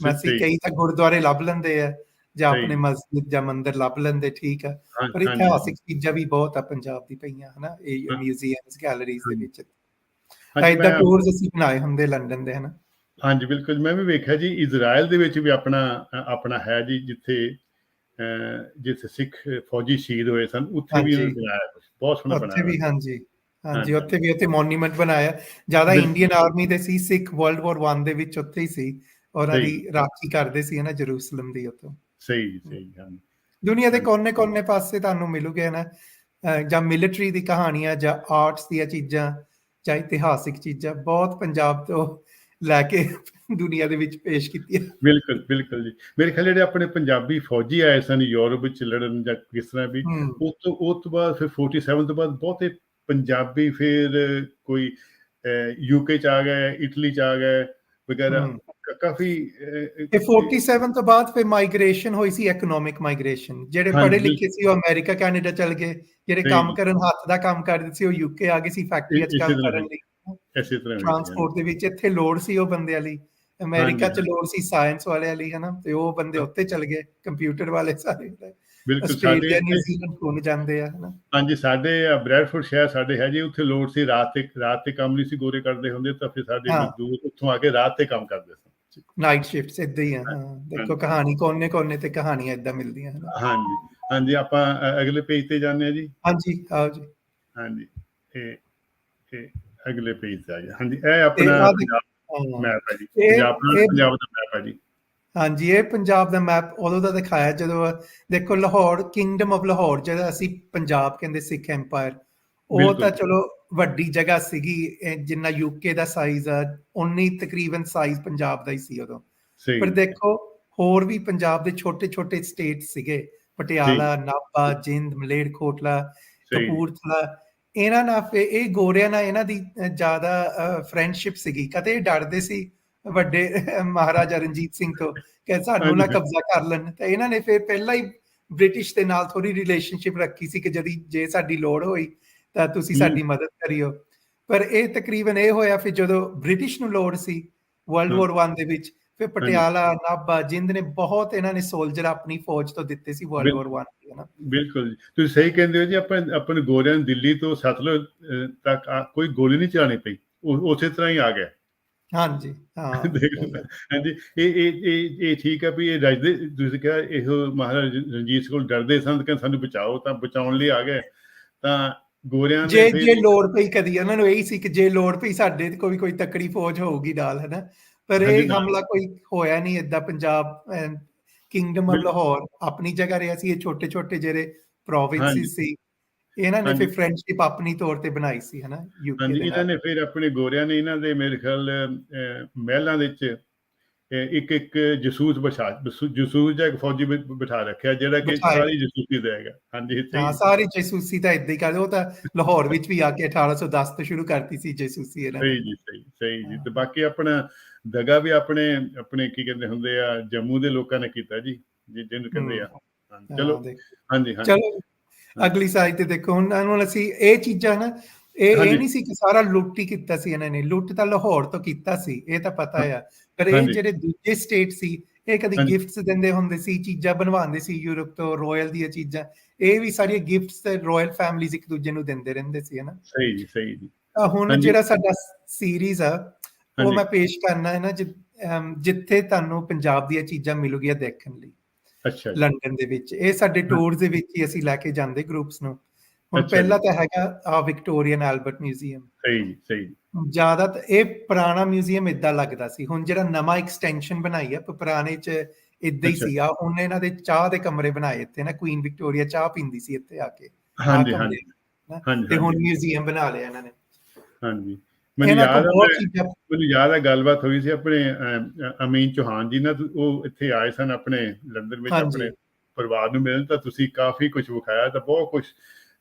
ਮੈਂ ਅਸੀਂ
ਸਹੀ-
ਕਈ ਤਾਂ ਗੁਰਦੁਆਰੇ ਲੱਭ ਲੈਂਦੇ ਆ ਜਾਂ। ਆਪਣੇ ਮਸਜਿਦ ਜਾਂ ਮੰਦਿਰ ਲੱਭ ਲੈਂਦੇ ਠੀਕ ਆ ਪਰ ਇਤਿਹਾਸਿਕ ਚੀਜ਼ਾਂ ਵੀ ਬਹੁਤ ਆ ਪੰਜਾਬ ਦੀ ਪਈਆਂ ਹਨਾ ਇਹ। ਮਿਊਜ਼ੀਅਮਸ ਗੈਲਰੀਜ਼ ਦੇ। ਵਿੱਚ ਐਦਾਂ
ਮੈਂ-
ਟੂਰਸ ਅਸੀਂ ਬਣਾਏ ਹੁੰਦੇ ਲੰਡਨ ਦੇ ਹਨਾ
ਹਾਂਜੀ ਬਿਲਕੁਲ ਮੈਂ ਵੀ ਵੇਖਿਆ ਜੀ ਇਜ਼ਰਾਈਲ ਦੇ ਵਿੱਚ ਵੀ ਆਪਣਾ ਆਪਣਾ ਹੈ ਜੀ ਜਿੱਥੇ ਜਿੱਥੇ ਸਿੱਖ ਫੌਜੀ ਸ਼ਹੀਦ ਹੋਏ ਸਨ ਉੱਥੇ ਵੀ ਨੇ ਬਣਾਇਆ ਬਹੁਤ ਸੋਹਣਾ
ਉੱਥੇ
ਬਣਾਇਆ
ਵੀ ਹਾਂਜੀ ਹਾਂਜੀ। ਉੱਥੇ ਵੀ ਉੱਥੇ ਮੋਨੂਮੈਂਟ ਬਣਾਇਆ ਜ਼ਿਆਦਾ। ਇੰਡੀਅਨ ਆਰਮੀ ਦੇ ਸੀ ਸਿੱਖ ਵਰਲਡ ਵਾਰ 1 ਦੇ ਵਿੱਚ ਉੱਥੇ ਹੀ ਸੀ ਉਹਨਾਂ। ਦੀ ਰਾਖੀ ਕਰਦੇ ਸੀ ਹਨਾ ਜਰੂਸਲਮ ਦੀ ਉੱਥੋਂ
ਸਹੀ ਸਹੀ ਹਾਂਜੀ
ਦੁਨੀਆ ਦੇ। ਕੋਨੇ-ਕੋਨੇ ਪਾਸੇ ਤੁਹਾਨੂੰ ਮਿਲੂਗੇ ਨਾ ਜਾਂ ਮਿਲਟਰੀ ਦੀ ਕਹਾਣੀਆਂ ਜਾਂ ਆਰਟਸ ਦੀਆਂ ਚੀਜ਼ਾਂ ਜਾਂ ਇਤਿਹਾਸਿਕ ਚੀਜ਼ਾਂ ਬਹੁਤ ਪੰਜਾਬ ਤੋਂ ਲੈ ਕੇ ਦੁਨੀਆ ਦੇ ਵਿੱਚ ਪੇਸ਼ ਕੀਤੀਆਂ
ਬਿਲਕੁਲ ਬਿਲਕੁਲ ਜੀ। ਮੇਰੇ ਖਿਆਲ ਜਿਹੜੇ ਆਪਣੇ ਪੰਜਾਬੀ ਫੌਜੀ ਆਏ ਸਨ ਯੂਰਪ ਵਿੱਚ ਲੜਨ ਜਾਂ ਕਿਸ ਤਰ੍ਹਾਂ ਵੀ ਉਸ ਤੋਂ ਉਸ ਤੋਂ ਬਾਅਦ ਫਿਰ 47 ਤੋਂ ਬਾਅਦ ਬਹੁਤੇ ਪੰਜਾਬੀ ਫਿਰ ਕੋਈ ਯੂਕੇ ਚ ਆ ਗਏ ਇਟਲੀ ਚ ਆ ਗਏ ਵਗੈਰਾ। ਕਾਫੀ
ਤੇ 47 ਤੋਂ ਬਾਅਦ ਫਿਰ ਮਾਈਗ੍ਰੇਸ਼ਨ ਹੋਈ ਸੀ ਇਕਨੋਮਿਕ ਮਾਈਗ੍ਰੇਸ਼ਨ ਜਿਹੜੇ ਪੜ੍ਹੇ ਲਿਖੇ ਸੀ ਉਹ ਅਮਰੀਕਾ ਕੈਨੇਡਾ ਚਲ ਗਏ। ਜਿਹੜੇ। ਕੰਮ ਕਰਨ ਹੱਥ ਦਾ ਕੰਮ ਕਰਦੇ ਸੀ ਉਹ ਯੂਕੇ ਆ ਗਏ ਸੀ ਫੈਕਟਰੀਆਂ 'ਚ ਕੰਮ ਕਰਨ ਲਈ।
ਇਸੇ ਤਰ੍ਹਾਂ
ਟਰਾਂਸਪੋਰਟ ਦੇ ਵਿੱਚ ਇੱਥੇ ਲੋੜ ਸੀ ਉਹ ਬੰਦਿਆਂ ਲਈ ਅਮਰੀਕਾ 'ਚ। ਲੋੜ ਸੀ ਸਾਇੰਸ ਵਾਲਿਆਂ ਲਈ ਹਨਾ? ਤੇ ਉਹ ਬੰਦੇ ਉੱਤੇ ਚਲ ਗਏ ਕੰਪਿਊਟਰ ਵਾਲੇ ਸਾਰੇ।
ਬਿਲਕੁਲ ਸਾਡੇ
ਨਿਊਜ਼ੀਲੈਂਡ ਕੋਲ ਜਾਂਦੇ ਆ ਹਨਾ?
ਹਾਂਜੀ ਸਾਡੇ ਬ੍ਰੈਡਫੋਰਡ ਸ਼ਹਿਰ ਸਾਡੇ ਹੈ ਜੀ ਉੱਥੇ ਲੋੜ ਸੀ ਰਾਤ ਤੇ ਰਾਤ ਤੇ ਕੰਮ ਨਹੀਂ ਸੀ ਗੋਰੇ ਕਰਦੇ ਹੁੰਦੇ ਤਾਂ ਫਿਰ ਸਾਡੇ। ਮਜ਼ਦੂਰ ਉੱਥੋਂ ਆ ਕੇ ਰਾਤ ਤੇ ਕੰਮ ਕਰਦੇ ਸਨ।
ਨਾਈਟ ਸ਼ਿਫਟਸ ਇਦਾਂ ਹੀ ਆ ਦੇਖੋ। ਕਹਾਣੀ ਕੋਨੇ ਕੋਨੇ ਤੇ ਕਹਾਣੀਆਂ ਇਦਾਂ ਮਿਲਦੀਆਂ ਹਨ?
ਹਾਂਜੀ। ਹਾਂਜੀ ਆਪਾਂ ਅਗਲੇ ਪੇਜ ਤੇ ਜਾਂਦੇ ਆ ਜੀ।
ਹਾਂਜੀ ਆਓ ਜੀ।
ਹਾਂਜੀ ਇਹ ਇਹ ਅਗਲੇ ਪੇਜ ਤੇ ਆ ਜੀ। ਹਾਂਜੀ ਇਹ ਆਪਣਾ। ਮੈਪ ਹੈ। ਜੀ। ਪੰਜਾਬ ਦਾ ਪੰਜਾਬ ਦਾ ਮੈਪ ਹੈ ਜੀ।
ਹਾਂਜੀ ਇਹ ਪੰਜਾਬ ਦਾ ਮੈਪ ਉਦੋਂ ਦਾ ਦਿਖਾਇਆ ਜਦੋਂ ਦੇਖੋ ਲਾਹੌਰ ਕਿੰਗਡਮ ਆਫ ਲਾਹੌਰ ਜਿਹੜਾ ਅਸੀਂ ਪੰਜਾਬ ਕਹਿੰਦੇ ਸਿੱਖ ਐਮਪਾਇਰ ਉਹ। ਤਾਂ ਚਲੋ ਵੱਡੀ ਜਗ੍ਹਾ ਸੀਗੀ ਜਿੰਨਾ ਯੂਕੇ ਦਾ ਸਾਈਜ਼ ਆ ਉਨੀ ਤਕਰੀਬਨ ਸਾਈਜ਼ ਪੰਜਾਬ ਦਾ ਹੀ ਸੀ ਉਦੋਂ। ਪਰ ਦੇਖੋ ਹੋਰ ਵੀ ਪੰਜਾਬ ਦੇ ਛੋਟੇ ਛੋਟੇ ਸਟੇਟ ਸੀਗੇ ਪਟਿਆਲਾ ਨਾਭਾ ਜਿੰਦ ਮਲੇਰਕੋਟਲਾ ਕਪੂਰਥਲਾ ਇਹਨਾਂ ਨਾਲ ਫੇ ਇਹ ਗੋਰਿਆਂ ਨਾਲ ਇਹਨਾਂ ਦੀ ਜ਼ਿਆਦਾ ਫਰੈਂਡਸ਼ਿਪ ਸੀਗੀ ਕਦੇ ਡਰਦੇ ਸੀ ਵੱਡੇ ਮਹਾਰਾਜਾ ਰਣਜੀਤ ਸਿੰਘ ਤੋਂ ਕਿ ਸਾਨੂੰ ਨਾ। ਕਬਜ਼ਾ ਕਰ ਲੈਣ ਤੇ ਇਹਨਾਂ ਨੇ ਫਿਰ ਪਹਿਲਾਂ ਹੀ ਬ੍ਰਿਟਿਸ਼ ਦੇ ਨਾਲ ਥੋੜੀ ਰਿਲੇਸ਼ਨਸ਼ਿਪ ਰੱਖੀ ਸੀ ਕਿ ਜਦੀ ਜੇ ਸਾਡੀ ਲੋੜ ਹੋਈ ਤਾਂ ਤੁਸੀਂ। ਸਾਡੀ ਮਦਦ ਕਰਿਓ ਪਰ ਇਹ ਤਕਰੀਬਨ ਇਹ ਹੋਇਆ ਫਿਰ ਜਦੋਂ ਬ੍ਰਿਟਿਸ਼ ਨੂੰ ਲੋੜ ਸੀ ਵਰਲਡ। ਵਾਰ 1 ਦੇ ਵਿੱਚ ਫਿਰ ਪਟਿਆਲਾ ਨਾਭਾ ਜਿੰਦ ਨੇ ਬਹੁਤ ਇਹਨਾਂ ਨੇ ਸੋਲਜਰ ਆਪਣੀ ਫੌਜ ਤੋਂ ਦਿੱਤੇ ਸੀ ਵਰਲਡ ਵਾਰ 1 ਦੇ ਨਾ
ਬਿਲਕੁਲ ਜੀ। ਤੁਸੀਂ ਸਹੀ ਕਹਿੰਦੇ ਹੋ ਜੀ ਆਪਾਂ ਆਪਣੇ ਗੋਰਿਆਂ ਨੂੰ ਦਿੱਲੀ ਤੋਂ ਸਤਲੁਜ ਤੱਕ ਕੋਈ ਗੋਲੀ ਨਹੀਂ ਚਲਾਣੀ ਪਈ। ਉਸੇ ਤਰ੍ਹਾਂ ਹੀ ਆ ਗਿਆ।
ਹਾਂਜੀ ਹਾਂ।
ਹਾਂਜੀ ਇਹ ਇਹ ਇਹ ਇਹ ਠੀਕ ਹੈ ਵੀ ਇਹ ਰਾਜਦੇ ਤੁਸੀਂ ਕਿਹਾ ਇਹੋ ਮਹਾਰਾਜ ਰਣਜੀਤ ਸਿੰਘ ਕੋਲ ਡਰਦੇ ਸਨ ਕਿ ਸਾਨੂੰ ਬਚਾਓ ਤਾਂ ਬਚਾਉਣ ਲਈ ਆ ਗਏ। ਤਾਂ ਗੋਰਿਆਂ
ਜੇ
ਫਿਰ-
ਜੇ ਲੋੜ ਪਈ ਕਦੀ ਉਹਨਾਂ ਨੂੰ ਇਹੀ ਸੀ ਕਿ ਜੇ ਲੋੜ ਪਈ ਸਾਡੇ ਕੋਈ ਕੋਈ ਤਕੜੀ ਫੌਜ ਹੋਊਗੀ ਨਾਲ ਹੈ ਪਰ
ਹਾਂਜੀ,
ਇਹ। ਹਮਲਾ ਕੋਈ ਹੋਇਆ ਨਹੀਂ ਏਦਾਂ ਪੰਜਾਬ ਕਿੰਗਡਮ ਆਫ। ਲਾਹੌਰ ਆਪਣੀ ਜਗ੍ਹਾ ਰਿਹਾ ਸੀ ਇਹ ਛੋਟੇ ਛੋਟੇ ਜਿਹੜੇ
ਹਾਂਜੀ।
ਪ੍ਰੋਵਿੰਸਿਸ ਸੀ ਇਹਨਾਂ ਨੇ
ਹਾਂਜੀ।
ਫਿਰ ਫਰੈਂਡਸ਼ਿਪ ਆਪਣੀ ਤੌਰ ਤੇ ਬਣਾਈ ਸੀ ਹਨਾ ਯੂਕੇ
ਹਾਂਜੀ
ਦੇ
ਇਹਨਾਂ
ਨਾਲ
ਨੇ ਫਿਰ ਆਪਣੇ ਗੋਰਿਆਂ ਨੇ ਇਹਨਾਂ ਦੇ ਮੇਰੇ ਖਿਆਲ ਮਹਿਲਾਂ ਦੇ ਵਿੱਚ ਇੱਕ ਇੱਕ ਜਸੂਸ ਬਿਠਾ ਜਸੂ- ਜਸੂਸ ਜਾਂ ਇੱਕ ਫੌਜੀ ਬਿਠਾ ਰੱਖਿਆ ਜਿਹੜਾ ਕਿ। ਸਾਰੀ ਜਸੂਸੀ ਦੇਗਾ ਹਾਂਜੀ
ਹਾਂ ਸਾਰੀ ਜਸੂਸੀ ਤਾਂ ਇਦਾਂ ਹੀ ਕਰਦੇ ਉਹ ਤਾਂ ਲਾਹੌਰ ਵਿੱਚ ਵੀ ਆ ਕੇ 1810 ਤੋਂ ਸ਼ੁਰੂ ਕਰਤੀ ਸੀ ਜਸੂਸੀ ਇਹਨਾਂ
ਸਹੀ ਜੀ ਸਹੀ ਸਹੀ ਜੀ। ਤੇ ਬਾਕੀ ਆਪਣਾ ਦਗਾ ਵੀ ਆਪਣੇ ਆਪਣੇ ਕੀ ਕਹਿੰਦੇ ਹੁੰਦੇ ਆ ਜੰਮੂ ਦੇ ਲੋਕਾਂ ਨੇ ਕੀਤਾ ਜੀ ਜਿ- ਜਿਹਨੂੰ ਕਹਿੰਦੇ ਆ। ਚਲੋ। ਹਾਂਜੀ ਹਾਂਜੀ।
ਚਲੋ ਅਗਲੀ ਸਾਈਡ ਤੇ ਦੇਖੋ ਹੁਣ ਹੁਣ ਅਸੀਂ ਇਹ ਚੀਜ਼ਾਂ ਨਾ ਇਹ ਇਹ। ਨਹੀਂ ਸੀ ਕਿ ਸਾਰਾ ਲੁੱਟ ਹੀ ਕੀਤਾ ਸੀ ਇਹਨਾਂ ਨੇ ਲੁੱਟ ਤਾਂ ਲਾਹੌਰ ਤੋਂ ਕੀਤਾ ਸੀ ਇਹ ਤਾਂ ਪਤਾ ਆ। ਪਰ ਇਹ। ਜਿਹੜੇ ਦੂਜੇ ਸਟੇਟ ਸੀ ਇਹ ਕਦੀ। ਗਿਫਟਸ ਦਿੰਦੇ ਹੁੰਦੇ ਸੀ ਚੀਜ਼ਾਂ ਬਣਵਾਉਂਦੇ ਸੀ ਯੂਰਪ ਤੋਂ ਰਾਇਲ ਦੀਆਂ ਚੀਜ਼ਾਂ ਇਹ ਵੀ ਸਾਰੀਆਂ ਗਿਫਟਸ ਤੇ ਰਾਇਲ ਫੈਮਲੀਜ਼ ਇੱਕ ਦੂਜੇ ਨੂੰ ਦਿੰਦੇ ਰਹਿੰਦੇ ਸੀ ਹਨਾ
ਸਹੀ ਜੀ ਸਹੀ ਜੀ
ਹੁਣ। ਜਿਹੜਾ ਸਾਡਾ ਸੀਰੀਜ਼ ਆ ਉਹ। ਮੈਂ ਪੇਸ਼ ਕਰਨਾ ਹੈ ਨਾ ਜਿੱਥੇ ਤੁਹਾਨੂੰ ਪੰਜਾਬ ਦੀਆਂ ਚੀਜ਼ਾਂ ਮਿਲੂਗੀਆਂ ਦੇਖਣ ਲਈ
ਅੱਛਾ
ਲੰਡਨ ਦੇ ਵਿੱਚ ਇਹ ਸਾਡੇ ਟੂਰਸ ਦੇ ਵਿੱਚ ਹੀ ਅਸੀਂ ਲੈ ਕੇ ਜਾਂਦੇ ਗਰੁੱਪਸ ਨੂੰ ਹੁਣ। ਪਹਿਲਾ ਤਾਂ ਹੈਗਾ ਆ ਵਿਕਟੋਰੀਅਨ ਐਲਬਰਟ ਮਿਊਜ਼ੀਅਮ
ਸਹੀ ਸਹੀ
ਜ਼ਿਆਦਾ ਤਾਂ ਇਹ ਪੁਰਾਣਾ ਮਿਊਜ਼ੀਅਮ ਇਦਾਂ ਲੱਗਦਾ ਸੀ। ਹੁਣ ਜਿਹੜਾ ਨਵਾਂ ਐਕਸਟੈਂਸ਼ਨ ਬਣਾਈ ਪ- ਪੁਰਾਣੇ ਚ ਇਦਾਂ ਹੀ। ਸੀ। ਆ ਹੁਣ ਇਹਨਾਂ ਦੇ ਚਾਹ ਦੇ ਕਮਰੇ ਬਣਾਏ ਇੱਥੇ ਨਾ ਕੁਈਨ ਵਿਕਟੋਰੀਆ ਚਾਹ ਪੀਂਦੀ ਸੀ ਇੱਥੇ ਆ ਕੇ।
ਹਾਂਜੀ ਹਾਂਜੀ।
ਤੇ ਹੁਣ ਮਿਊਜ਼ੀਅਮ ਬਣਾ ਲਿਆ ਇਹਨਾਂ ਨੇ।
ਹਾਂਜੀ। ਮੈਨੂੰ ਯਾਦ ਆ ਮੈਨੂੰ ਯਾਦ ਹੈ ਗੱਲਬਾਤ ਹੋਈ ਸੀ ਆਪਣੇ ਅਮੀਨ ਚੌਹਾਨ ਜੀ ਨਾਲ। ਉਹ ਇੱਥੇ ਆਏ ਸਨ ਆਪਣੇ ਲੰਡਨ ਵਿੱਚ। ਆਪਣੇ ਪਰਿਵਾਰ ਨੂੰ ਮਿਲਣ। ਤਾਂ ਤੁਸੀਂ ਕਾਫੀ ਕੁਝ ਵਿਖਾਇਆ ਤਾਂ ਬਹੁਤ ਕੁਝ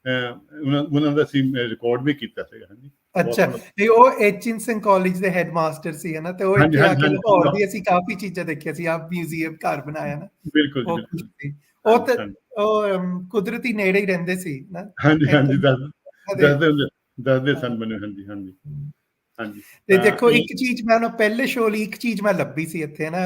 ਉਹਨਾਂ ਉਹਨਾਂ ਦਾ ਅਸੀਂ ਰਿਕਾਰਡ ਵੀ ਕੀਤਾ ਸੀਗਾ ਹਾਂਜੀ।
ਅੱਛਾ। ਇਹ ਉਹ ਐਚਿਨਸਨ ਕਾਲਜ ਦੇ ਹੈਡਮਾਸਟਰ ਸੀ ਹਨਾ ਤੇ ਉਹ ਇੱਥੇ ਆ ਕੇ। ਲਾਹੌਰ ਦੀ ਅਸੀਂ ਕਾਫੀ ਚੀਜ਼ਾਂ ਦੇਖੀਆਂ ਸੀ ਆ ਮਿਊਜ਼ੀਅਮ ਘਰ ਬਣਾਇਆ ਨਾ।
ਬਿਲਕੁਲ
ਉਹ ਤਾਂ ਉਹ ਕੁਦਰਤੀ ਨੇੜੇ ਹੀ ਰਹਿੰਦੇ ਸੀ ਨਾ?
ਹਾਂਜੀ ਹਾਂਜੀ ਦੱਸਦੇ ਦੱਸਦੇ ਸਨ ਮੈਨੂੰ ਹਾਂਜੀ ਹਾਂਜੀ। ਹਾਂਜੀ।
ਤੇ
ਤਾਂ
ਦੇਖੋ ਇੱਕ ਚੀਜ਼ ਮੈਂ ਉਹਨਾਂ ਪਹਿਲੇ ਸ਼ੋਅ ਲਈ ਇੱਕ ਚੀਜ਼ ਮੈਂ ਲੱਭੀ ਸੀ ਇੱਥੇ ਨਾ?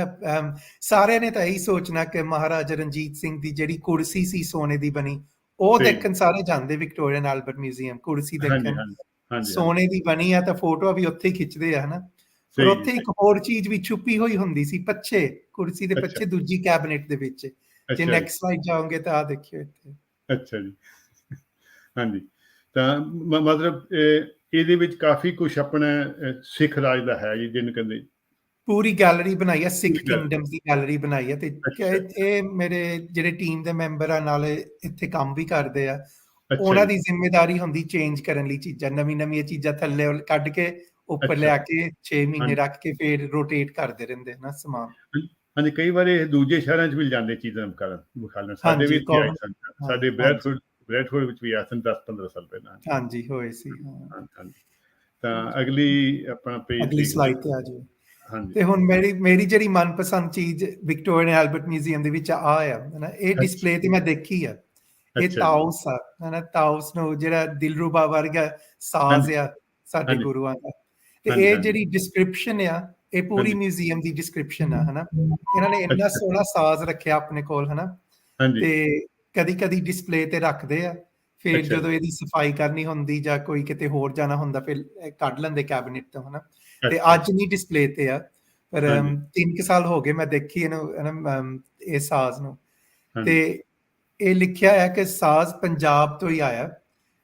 ਸਾਰਿਆਂ ਨੇ ਤਾਂ ਇਹੀ ਸੋਚਣਾ ਕਿ ਮਹਾਰਾਜਾ ਰਣਜੀਤ ਸਿੰਘ ਦੀ ਜਿਹੜੀ ਕੁਰਸੀ ਸੀ ਸੋਨੇ ਦੀ ਬਣੀ ਉਹ। ਦੇਖਣ ਸਾਰੇ ਜਾਂਦੇ ਵਿਕਟੋਰੀਅਨ ਐਲਬਰਟ ਮਿਊਜ਼ੀਅਮ ਕੁਰਸੀ ਦੇਖਣ।
ਹਾਂਜੀ ਹਾਂਜੀ
ਸੋਨੇ ਦੀ ਬਣੀ ਆ ਤਾਂ ਫੋਟੋਆਂ ਵੀ ਉੱਥੇ ਹੀ ਖਿੱਚਦੇ ਆ ਹਨਾ? ਪਰ ਉੱਥੇ ਇੱਕ ਹੋਰ ਚੀਜ਼ ਵੀ ਛੁਪੀ ਹੋਈ ਹੁੰਦੀ ਸੀ ਪੱਛੇ ਕੁਰਸੀ ਦੇ। ਪੱਛੇ ਦੂਜੀ ਕੈਬਨਿਟ ਦੇ ਵਿੱਚ। ਜੇ ਨੈਕਸਟ ਸਲਾਈਡ ਜਾਓਗੇ ਤਾਂ ਆ ਦੇਖਿਓ ਇੱਥੇ।
ਅੱਛਾ ਜੀ। ਹਾਂਜੀ। ਤਾਂ ਮਤਲਬ ਇਹ- ਇਹਦੇ ਵਿੱਚ ਕਾਫੀ ਕੁਝ ਆਪਣਾ ਸਿੱਖ ਰਾਜ ਦਾ ਹੈ ਜੀ ਜਿਹਨੂੰ ਕਹਿੰਦੇ
ਪੂਰੀ ਗੈਲਰੀ ਬਣਾਈ ਹੈ ਸਿੱਖ। ਕਿੰਗਡਮਸ ਦੀ ਗੈਲਰੀ ਬਣਾਈ ਹੈ ਤੇ। ਇਹ- ਮੇਰੇ ਜਿਹੜੇ ਟੀਮ ਦੇ ਮੈਂਬਰ ਆ ਨਾਲ ਇੱਥੇ ਕੰਮ ਵੀ ਕਰਦੇ ਆ ਉਹਨਾਂ ਦੀ ਜ਼ਿੰਮੇਵਾਰੀ ਹੁੰਦੀ ਚੇਂਜ ਕਰਨ ਲਈ ਚੀਜ਼ਾਂ ਨਵੀਂ ਨਵੀਆਂ ਚੀਜ਼ਾਂ ਥੱਲੇ ਕੱਢ ਕੇ ਉੱਪਰ। ਲਿਆ ਕੇ 6 ਮਹੀਨੇ। ਰੱਖ ਕੇ ਫਿਰ ਰੋਟੇਟ ਕਰਦੇ ਰਹਿੰਦੇ ਨਾ ਸਮਾਨ
ਹਾਂਜੀ ਕਈ ਵਾਰ ਇਹ ਦੂਜੇ ਸ਼ਹਿਰਾਂ 'ਚ ਵੀ ਜਾਂਦੇ ਚੀਜ਼ਾਂ ਕਰਨ ਵਿਖਾਲਣ ਸਾਡੇ ਵੀ ਇੱਥੇ ਆਏ ਸਨ ਸਾਡੇ। ਬ੍ਰੈਡਫੋਰਡ ਬ੍ਰੈਡਫੋਰਡ ਵਿੱਚ ਵੀ ਆਏ ਸਨ 10 15 ਸਾਲ ਪਹਿਲਾਂ
ਹਾਂਜੀ ਹੋਏ ਸੀ
ਤਾਂ ਅਗਲੀ ਆਪਣਾ ਪੇਜ
ਅਗਲੀ ਸਲਾਈਡ ਤੇ ਆ ਜਾਓ ਤੇ ਹੁਣ ਮੇਰੀ ਮੇਰੀ ਜਿਹੜੀ ਮਨਪਸੰਦ ਚੀਜ਼ ਵਿਕਟੋਰੀਅਨ ਐਲਬਰਟ ਮਿਊਜ਼ੀਅਮ ਦੇ ਵਿੱਚ ਆ ਆ ਹਨਾ ਇਹ ਡਿਸਪਲੇ ਤੇ ਮੈਂ ਦੇਖੀ ਆ ਇਹ। ਤਾਉਸ ਆ ਹਨਾ ਤਾਉਸ ਨੂੰ ਜਿਹੜਾ ਦਿਲਰੂਬਾ ਵਰਗਾ ਸਾਜ਼। ਆ ਸਾਡੇ। ਗੁਰੂਆਂ ਦਾ ਤੇ ਇਹ। ਜਿਹੜੀ ਡਿਸਕ੍ਰਿਪਸ਼ਨ ਆ ਇਹ ਪੂਰੀ। ਮਿਊਜ਼ੀਅਮ ਦੀ ਡਿਸਕ੍ਰਿਪਸ਼ਨ ਆ ਹਨਾ ਇਹਨਾਂ ਨੇ ਇੰਨਾ। ਸੋਹਣਾ ਸਾਜ਼ ਰੱਖਿਆ ਆਪਣੇ ਕੋਲ ਹਨਾ
ਹਾਂਜੀ
ਤੇ ਕਦੀ ਕਦੀ ਡਿਸਪਲੇ ਤੇ ਰੱਖਦੇ ਆ ਫਿਰ। ਜਦੋਂ ਇਹਦੀ ਸਫ਼ਾਈ ਕਰਨੀ ਹੁੰਦੀ ਜਾਂ ਕੋਈ ਕਿਤੇ ਹੋਰ ਜਾਣਾ ਹੁੰਦਾ ਫਿਰ ਕੱਢ ਲੈਂਦੇ ਕੈਬਨਿਟ ਤੋਂ ਹਨਾ ਤੇ ਅੱਜ ਨਹੀਂ ਡਿਸਪਲੇ ਤੇ ਆ ਪਰ
ਹਾਂਜੀ।
ਅਮ, ਤਿੰਨ ਕੁ ਸਾਲ ਹੋ ਗਏ ਮੈਂ ਦੇਖੀ ਇਹਨੂੰ ਇਹ ਸਾਜ਼ ਨੂੰ। ਤੇ ਇਹ ਲਿਖਿਆ ਹੈ ਕਿ ਸਾਜ਼ ਪੰਜਾਬ ਤੋਂ ਹੀ ਆਇਆ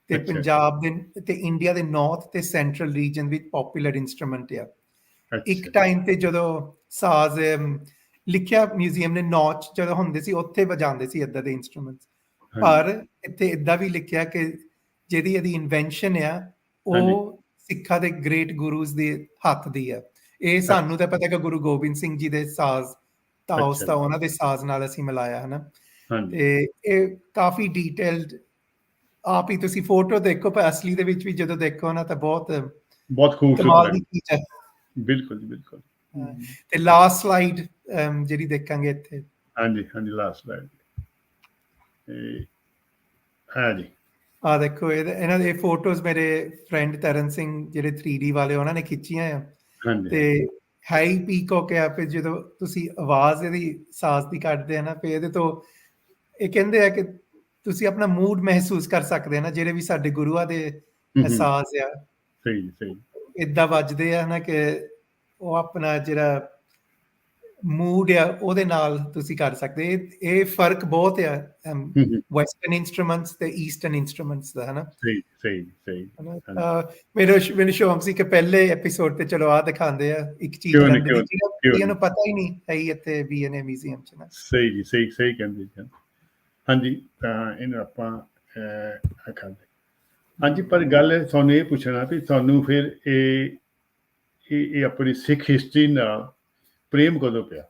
ਤੇ। ਪੰਜਾਬ ਦੇ ਤੇ ਇੰਡੀਆ ਦੇ ਨਾਰਥ ਤੇ ਸੈਂਟਰਲ ਰੀਜਨ ਵਿੱਚ ਪਪੂਲਰ ਇਨਸਟਰੂਮੈਂਟ ਆ। ਇੱਕ ਟਾਈਮ ਤੇ ਜਦੋਂ ਸਾਜ਼ ਲਿਖਿਆ ਮਿਊਜ਼ੀਅਮ ਨੇ ਨੌਚ ਜਦੋਂ ਹੁੰਦੇ ਸੀ ਉੱਥੇ ਵਜਾਉਂਦੇ ਸੀ ਇਦਾਂ ਦੇ ਇਨਸਟਰੂਮੈਂਟਸ ਪਰ ਇੱਥੇ ਇਦਾਂ ਵੀ ਲਿਖਿਆ ਕਿ ਜਿਹਦੀ ਇਹਦੀ ਇਨਵੈਂਸ਼ਨ ਆ ਉਹ ਸਿੱਖਾਂ ਦੇ ਗ੍ਰੇਟ ਗੁਰੂਜ਼ ਦੇ ਹੱਥ ਦੀ ਆ ਇਹ ਸਾਨੂੰ ਤਾਂ ਪਤਾ ਕਿ ਗੁਰੂ ਗੋਬਿੰਦ ਸਿੰਘ ਜੀ ਦੇ ਸਾਜ਼ ਤਾਉਸ। ਤਾਂ ਉਹਨਾਂ ਦੇ ਸਾਜ਼ ਨਾਲ ਅਸੀਂ ਮਿਲਾਇਆ ਹਨਾ?
ਹਾਂਜੀ।
ਤੇ ਇਹ ਕਾਫੀ ਡੀਟੇਲਡ ਆਪ ਹੀ ਤੁਸੀਂ ਫੋਟੋ ਦੇਖੋ ਪਰ ਅਸਲੀ ਦੇ ਵਿੱਚ ਵੀ ਜਦੋਂ ਦੇਖੋ ਨਾ ਤਾਂ ਬਹੁਤ
ਬਹੁਤ ਖੂਬਸੂਰਤ ਹੈ।
ਹੈ।
ਬਿਲਕੁਲ ਜੀ ਬਿਲਕੁਲ।
ਤੇ ਲਾਸਟ ਸਲਾਈਡ ਜਿਹੜੀ ਦੇਖਾਂਗੇ ਇੱਥੇ।
ਹਾਂਜੀ ਹਾਂਜੀ ਲਾਸਟ ਸਲਾਈਡ ਇਹ ਹਾਂ ਜੀ।
ਆ ਦੇਖੋ ਇਹ ਇਹਨਾਂ ਦੇ ਫੋਟੋਜ਼ ਮੇਰੇ ਫਰੈਂਡ ਤਰਨ ਸਿੰਘ ਜਿਹੜੇ 3D ਵਾਲੇ ਉਹਨਾਂ ਨੇ ਖਿੱਚੀਆਂ ਆ।
ਹਾਂਜੀ
ਤੇ ਹੈ ਹੀ ਪੀਕੋਕ ਆ ਫਿਰ ਜਦੋਂ ਤੁਸੀਂ ਆਵਾਜ਼ ਇਹਦੀ ਸਾਜ਼ ਦੀ ਕੱਢਦੇ ਆ ਨਾ ਫਿਰ ਇਹਦੇ ਤੋਂ ਇਹ ਕਹਿੰਦੇ ਆ ਕਿ ਤੁਸੀਂ ਆਪਣਾ ਮੂਡ ਮਹਿਸੂਸ ਕਰ ਸਕਦੇ ਆ ਨਾ ਜਿਹੜੇ ਵੀ ਸਾਡੇ ਗੁਰੂਆਂ ਦੇ ਸਾਜ਼ ਆ।
ਸਹੀ ਸਹੀ।
ਇਦਾਂ ਵੱਜਦੇ ਆ ਨਾ ਕਿ ਉਹ ਆਪਣਾ ਜਿਹੜਾ ਮੂਡ ਆ ਉਹਦੇ ਨਾਲ ਤੁਸੀਂ ਕਰ ਸਕਦੇ ਇਹ ਫ਼ਰਕ ਬਹੁਤ ਆ ਵੈਸਟਰਨ ਇਨਸਟਰੂਮੈਂਟਸ ਤੇ ਈਸਟਰਨ ਇਨਸਟਰੂਮੈਂਟਸ ਦਾ ਹਨਾ?
ਸਹੀ ਸਹੀ ਸਹੀ।
ਮੇਰੇ ਮੈਨੂੰ ਸ਼ੌਂਕ ਸੀ ਕਿ ਪਹਿਲੇ ਐਪੀਸੋਡ ਤੇ ਚਲੋ ਆ ਦਿਖਾਉਂਦੇ ਆ ਇੱਕ ਚੀਜ਼
ਕਿਉਂ ਨੀ,
ਲੰਡਨ
ਕਿਉਂ
ਦੀ
ਨੀ,
ਜਿਹਨਾਂ
ਕਿਉਂ
ਨੂੰ ਪਤਾ ਹੀ ਨਹੀਂ ਹੈ ਇੱਥੇ ਬੀਐਨਏ ਮਿਊਜ਼ੀਅਮ ਚ ਨਾ।
ਸਹੀ ਜੀ ਸਹੀ ਸਹੀ ਕਹਿੰਦੇ ਜੀ। ਹਾਂਜੀ ਤਾਂ ਇਹਨੂੰ ਆਪਾਂ ਆਖਾਂਗੇ। ਹਾਂਜੀ ਪਰ ਗੱਲ ਤੁਹਾਨੂੰ ਇਹ ਪੁੱਛਣਾ ਵੀ ਤੁਹਾਨੂੰ ਫਿਰ ਇਹ ਇਹ ਆਪਣੀ ਸਿੱਖ ਹਿਸਟਰੀ ਨਾਲ ਪ੍ਰੇਮ ਕਦੋਂ ਪਿਆ?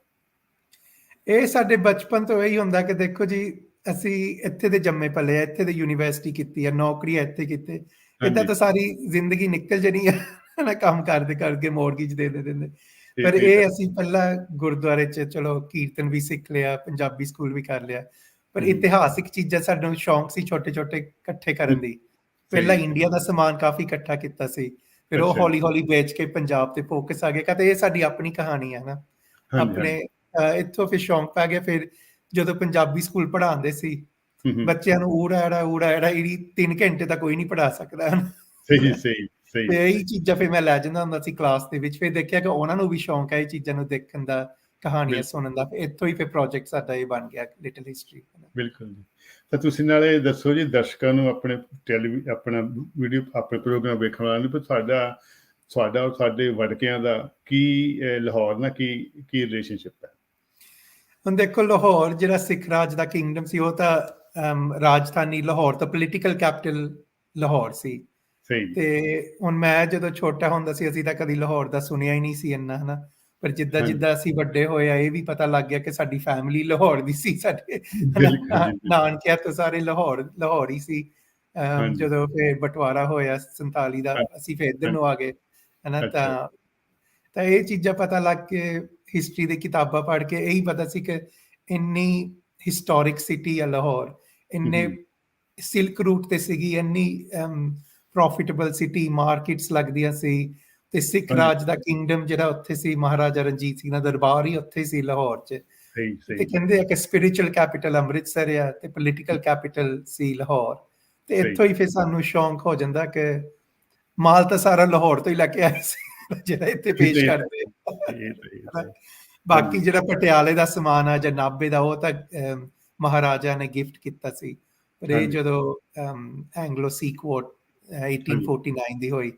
ਇਹ ਸਾਡੇ ਬਚਪਨ ਤੋਂ ਇਹੀ ਹੁੰਦਾ ਕਿ ਦੇਖੋ ਜੀ ਅਸੀਂ ਇੱਥੇ ਦੇ ਜੰਮੇ ਪਲੇ ਆ ਇੱਥੇ ਦੇ ਯੂਨੀਵਰਸਿਟੀ ਕੀਤੀ ਹੈ ਨੌਕਰੀ ਇੱਥੇ ਕੀਤੇ। ਇਦਾਂ। ਤਾਂ ਸਾਰੀ ਜ਼ਿੰਦਗੀ ਨਿਕਲ ਜਣੀ ਹੈ ਨਾ ਕੰਮ ਕਰਦੇ ਕਰਕੇ ਮੌਰਗੇਜ ਦੇ ਦੇ ਦਿੰਦੇ। ਪਰ
ਇਹ
ਅਸੀਂ ਪਹਿਲਾਂ ਗੁਰਦੁਆਰੇ 'ਚ ਚਲੋ ਕੀਰਤਨ ਵੀ ਸਿੱਖ ਲਿਆ ਪੰਜਾਬੀ ਸਕੂਲ ਵੀ ਕਰ ਲਿਆ। ਪਰ। ਇਤਿਹਾਸਿਕ ਚੀਜ਼ਾਂ ਸਾਨੂੰ ਸ਼ੌਂਕ ਸੀ ਛੋਟੇ ਛੋਟੇ ਇਕੱਠੇ ਕਰਨ ਦੀ। ਪਹਿਲਾਂ। ਇੰਡੀਆ ਦਾ ਸਮਾਨ ਕਾਫੀ ਇਕੱਠਾ ਕੀਤਾ ਸੀ। ਫਿਰ ਉਹ
ਅੱਛਾ।
ਹੌਲੀ ਹੌਲੀ ਵੇਚ ਕੇ ਪੰਜਾਬ ਤੇ ਫੋਕਸ ਆ ਗਿਆ। ਕਹਿੰਦੇ ਇਹ ਸਾਡੀ ਆਪਣੀ ਕਹਾਣੀ ਹੈ ਨਾ ਆਪਣੇ ਇੱਥੋਂ ਫਿਰ ਸ਼ੌਂਕ ਪੈ ਗਿਆ ਫਿਰ ਜਦੋਂ ਪੰਜਾਬੀ ਸਕੂਲ ਪੜ੍ਹਾਉਂਦੇ ਸੀ ਬੱਚਿਆਂ ਨੂੰ ਊੜਾ ਐੜਾ ਊੜਾ ਐੜਾ ਇਹਦੀ 3 ਘੰਟੇ ਤਾਂ ਕੋਈ ਨਹੀਂ ਪੜ੍ਹਾ ਸਕਦਾ।
ਸਹੀ ਸਹੀ ਸਹੀ।
ਤੇ ਇਹੀ ਚੀਜ਼ਾਂ ਫਿਰ ਮੈਂ ਲੈ ਜਾਂਦਾ ਹੁੰਦਾ ਸੀ ਕਲਾਸ ਦੇ ਵਿੱਚ ਫਿਰ ਦੇਖਿਆ ਕਿ ਉਹਨਾਂ ਨੂੰ ਵੀ ਸ਼ੌਂਕ ਹੈ ਇਹ ਚੀਜ਼ਾਂ ਨੂੰ ਦੇਖਣ ਦਾ ਕਹਾਣੀਆਂ। ਸੁਣਨ ਦਾ ਫਿਰ ਇੱਥੋਂ ਹੀ ਫਿਰ ਪ੍ਰੋਜੈਕਟ ਸਾਡਾ ਇਹ ਬਣ ਗਿਆ ਲਿਟਲ ਹਿਸਟਰੀ
ਬਿਲਕੁਲ ਜੀ। ਤਾਂ ਤੁਸੀਂ ਨਾਲੇ ਦੱਸੋ ਜੀ ਦਰਸ਼ਕਾਂ ਨੂੰ ਆਪਣੇ ਟੈਲੀਵੀ ਆਪਣਾ ਵੀਡੀਓ ਆਪਣੇ ਪ੍ਰੋਗਰਾਮ ਵੇਖਣ ਵਾਲਿਆਂ ਨੂੰ ਤੁਹਾਡਾ ਤੁਹਾਡਾ ਔਰ ਸਾਡੇ ਵੜਕਿਆਂ ਦਾ ਕੀ ਲਾਹੌਰ ਨਾਲ ਕੀ ਕੀ ਰਿਲੇਸ਼ਨਸ਼ਿਪ ਹੈ
ਹੁਣ ਦੇਖੋ ਲਾਹੌਰ ਜਿਹੜਾ ਸਿੱਖ ਰਾਜ ਦਾ ਕਿੰਗਡਮ ਸੀ ਉਹ ਤਾਂ ਰਾਜਧਾਨੀ ਲਾਹੌਰ ਤਾਂ ਪੋਲੀਟੀਕਲ ਕੈਪੀਟਲ ਲਾਹੌਰ ਸੀ ਤੇ ਹੁਣ ਮੈਂ ਜਦੋਂ ਛੋਟਾ ਹੁੰਦਾ ਸੀ ਅਸੀਂ ਤਾਂ ਕਦੀ ਲਾਹੌਰ ਦਾ ਸੁਣਿਆ ਹੀ ਨਹੀਂ ਸੀ ਇੰਨਾ ਹਨਾ ਪਰ ਜਿੱਦਾਂ। ਜਿੱਦਾਂ ਅਸੀਂ ਵੱਡੇ ਹੋਏ ਆ ਇਹ ਵੀ ਪਤਾ ਲੱਗ ਗਿਆ ਕਿ ਸਾਡੀ ਫੈਮਿਲੀ ਲਾਹੌਰ ਦੀ ਸੀ ਸਾਡੇ। ਨਾਨਕਿਆਂ ਤੋਂ ਸਾਰੇ ਲਾਹੌਰ ਲਾਹੌਰ ਹੀ ਸੀ। ਜਦੋਂ ਫਿਰ ਬਟਵਾਰਾ ਹੋਇਆ 47 ਦਾ। ਅਸੀਂ ਫਿਰ ਇੱਧਰ ਨੂੰ ਆ ਗਏ
ਅੱਛਾ।
ਤਾਂ ਤਾਂ ਇਹ ਚੀਜ਼ਾਂ ਪਤਾ ਲੱਗ ਕੇ ਹਿਸਟਰੀ ਦੀ ਕਿਤਾਬਾਂ ਪੜ੍ਹ ਕੇ ਇਹੀ ਪਤਾ ਸੀ ਕਿ ਇੰਨੀ ਹਿਸਟੋਰਿਕ ਸਿਟੀ ਆ ਲਾਹੌਰ ਇੰਨੇ। ਸਿਲਕ ਰੂਟ ਤੇ ਸੀਗੀ ਇੰਨੀ ਪ੍ਰੋਫਿਟੇਬਲ ਸਿਟੀ ਮਾਰਕੀਟਸ ਲੱਗਦੀਆਂ ਸੀ ਤੇ ਸਿੱਖ। ਰਾਜ ਦਾ ਕਿੰਗਡਮ ਜਿਹੜਾ ਉੱਥੇ ਸੀ ਮਹਾਰਾਜਾ ਰਣਜੀਤ ਸਿੰਘ ਦਾ ਦਰਬਾਰ ਹੀ ਉੱਥੇ ਸੀ ਲਾਹੌਰ 'ਚ
ਸਹੀ
ਤੇ ਕਹਿੰਦੇ ਆ ਕਿ ਸਪਿਰਿਚੁਅਲ ਕੈਪੀਟਲ ਅੰਮ੍ਰਿਤਸਰ ਆ ਤੇ ਪੋਲੀਟੀਕਲ ਕੈਪੀਟਲ ਸੀ ਲਾਹੌਰ ਤੇ। ਇੱਥੋਂ ਹੀ ਫਿਰ ਸਾਨੂੰ ਸ਼ੌਂਕ ਹੋ ਜਾਂਦਾ ਕਿ ਮਾਲ ਤਾਂ ਸਾਰਾ ਲਾਹੌਰ ਤੋਂ ਹੀ ਲੈ ਕੇ ਆਏ ਸੀ ਜਿਹੜਾ ਇੱਥੇ ਪੇਸ਼। ਕਰਦੇ।
ਇਹ।
ਬਾਕੀ। ਜਿਹੜਾ ਪਟਿਆਲੇ ਦਾ ਸਮਾਨ ਆ ਜਾਂ ਨਾਭੇ ਦਾ ਉਹ ਤਾਂ ਮਹਾਰਾਜਾ ਨੇ ਗਿਫਟ ਕੀਤਾ ਸੀ ਪਰ ਇਹ। ਜਦੋਂ ਐਂਗਲੋ ਵੋਟ 1849 ਦੀ ਹੋਈ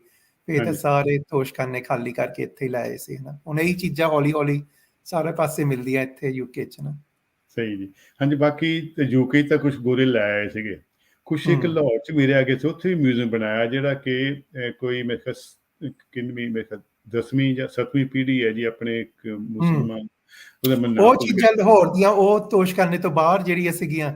ਫਿਰ ਤਾਂ। ਸਾਰੇ ਤੋਸ਼ਖਾਨੇ ਖਾਲੀ ਕਰਕੇ ਇੱਥੇ ਹੀ ਲਾਏ ਸੀ ਹਨਾ ਹੁਣ ਇਹ ਚੀਜ਼ਾਂ ਹੌਲੀ ਹੌਲੀ ਸਾਰੇ ਪਾਸੇ ਮਿਲਦੀਆਂ ਇੱਥੇ ਯੂਕੇ ਚ ਨਾ
ਸਹੀ ਜੀ ਹਾਂਜੀ ਬਾਕੀ ਯੂਕੇ ਤਾਂ ਕੁਝ ਗੋਰੇ ਲੈ ਆਏ ਸੀਗੇ ਕੁਝ ਇੱਕ। ਲਾਹੌਰ ਚ ਮੇਰੇ ਆਗੇ ਸੀ ਉੱਥੇ ਵੀ ਮਿਊਜ਼ੀਅਮ ਬਣਾਇਆ ਜਿਹੜਾ ਕਿ ਕੋਈ ਮੇਰੇ ਖਿਆਲ ਕਿੰਨਵੀਂ ਮੇਰੇ ਖਿਆਲ ਦਸਵੀਂ ਜਾਂ ਸੱਤਵੀਂ ਪੀੜ੍ਹੀ ਹੈ ਜੀ ਆਪਣੇ ਇੱਕ ਮੁਸਲਮਾਨ ਉਹਦਾ ਮੈਂ ਨਾਮ
ਉਹ ਚੀਜ਼ਾਂ ਲਾਹੌਰ ਦੀਆਂ ਉਹ ਤੋਸ਼ਖਾਨੇ ਤੋਂ ਬਾਹਰ ਜਿਹੜੀਆਂ ਸੀਗੀਆਂ।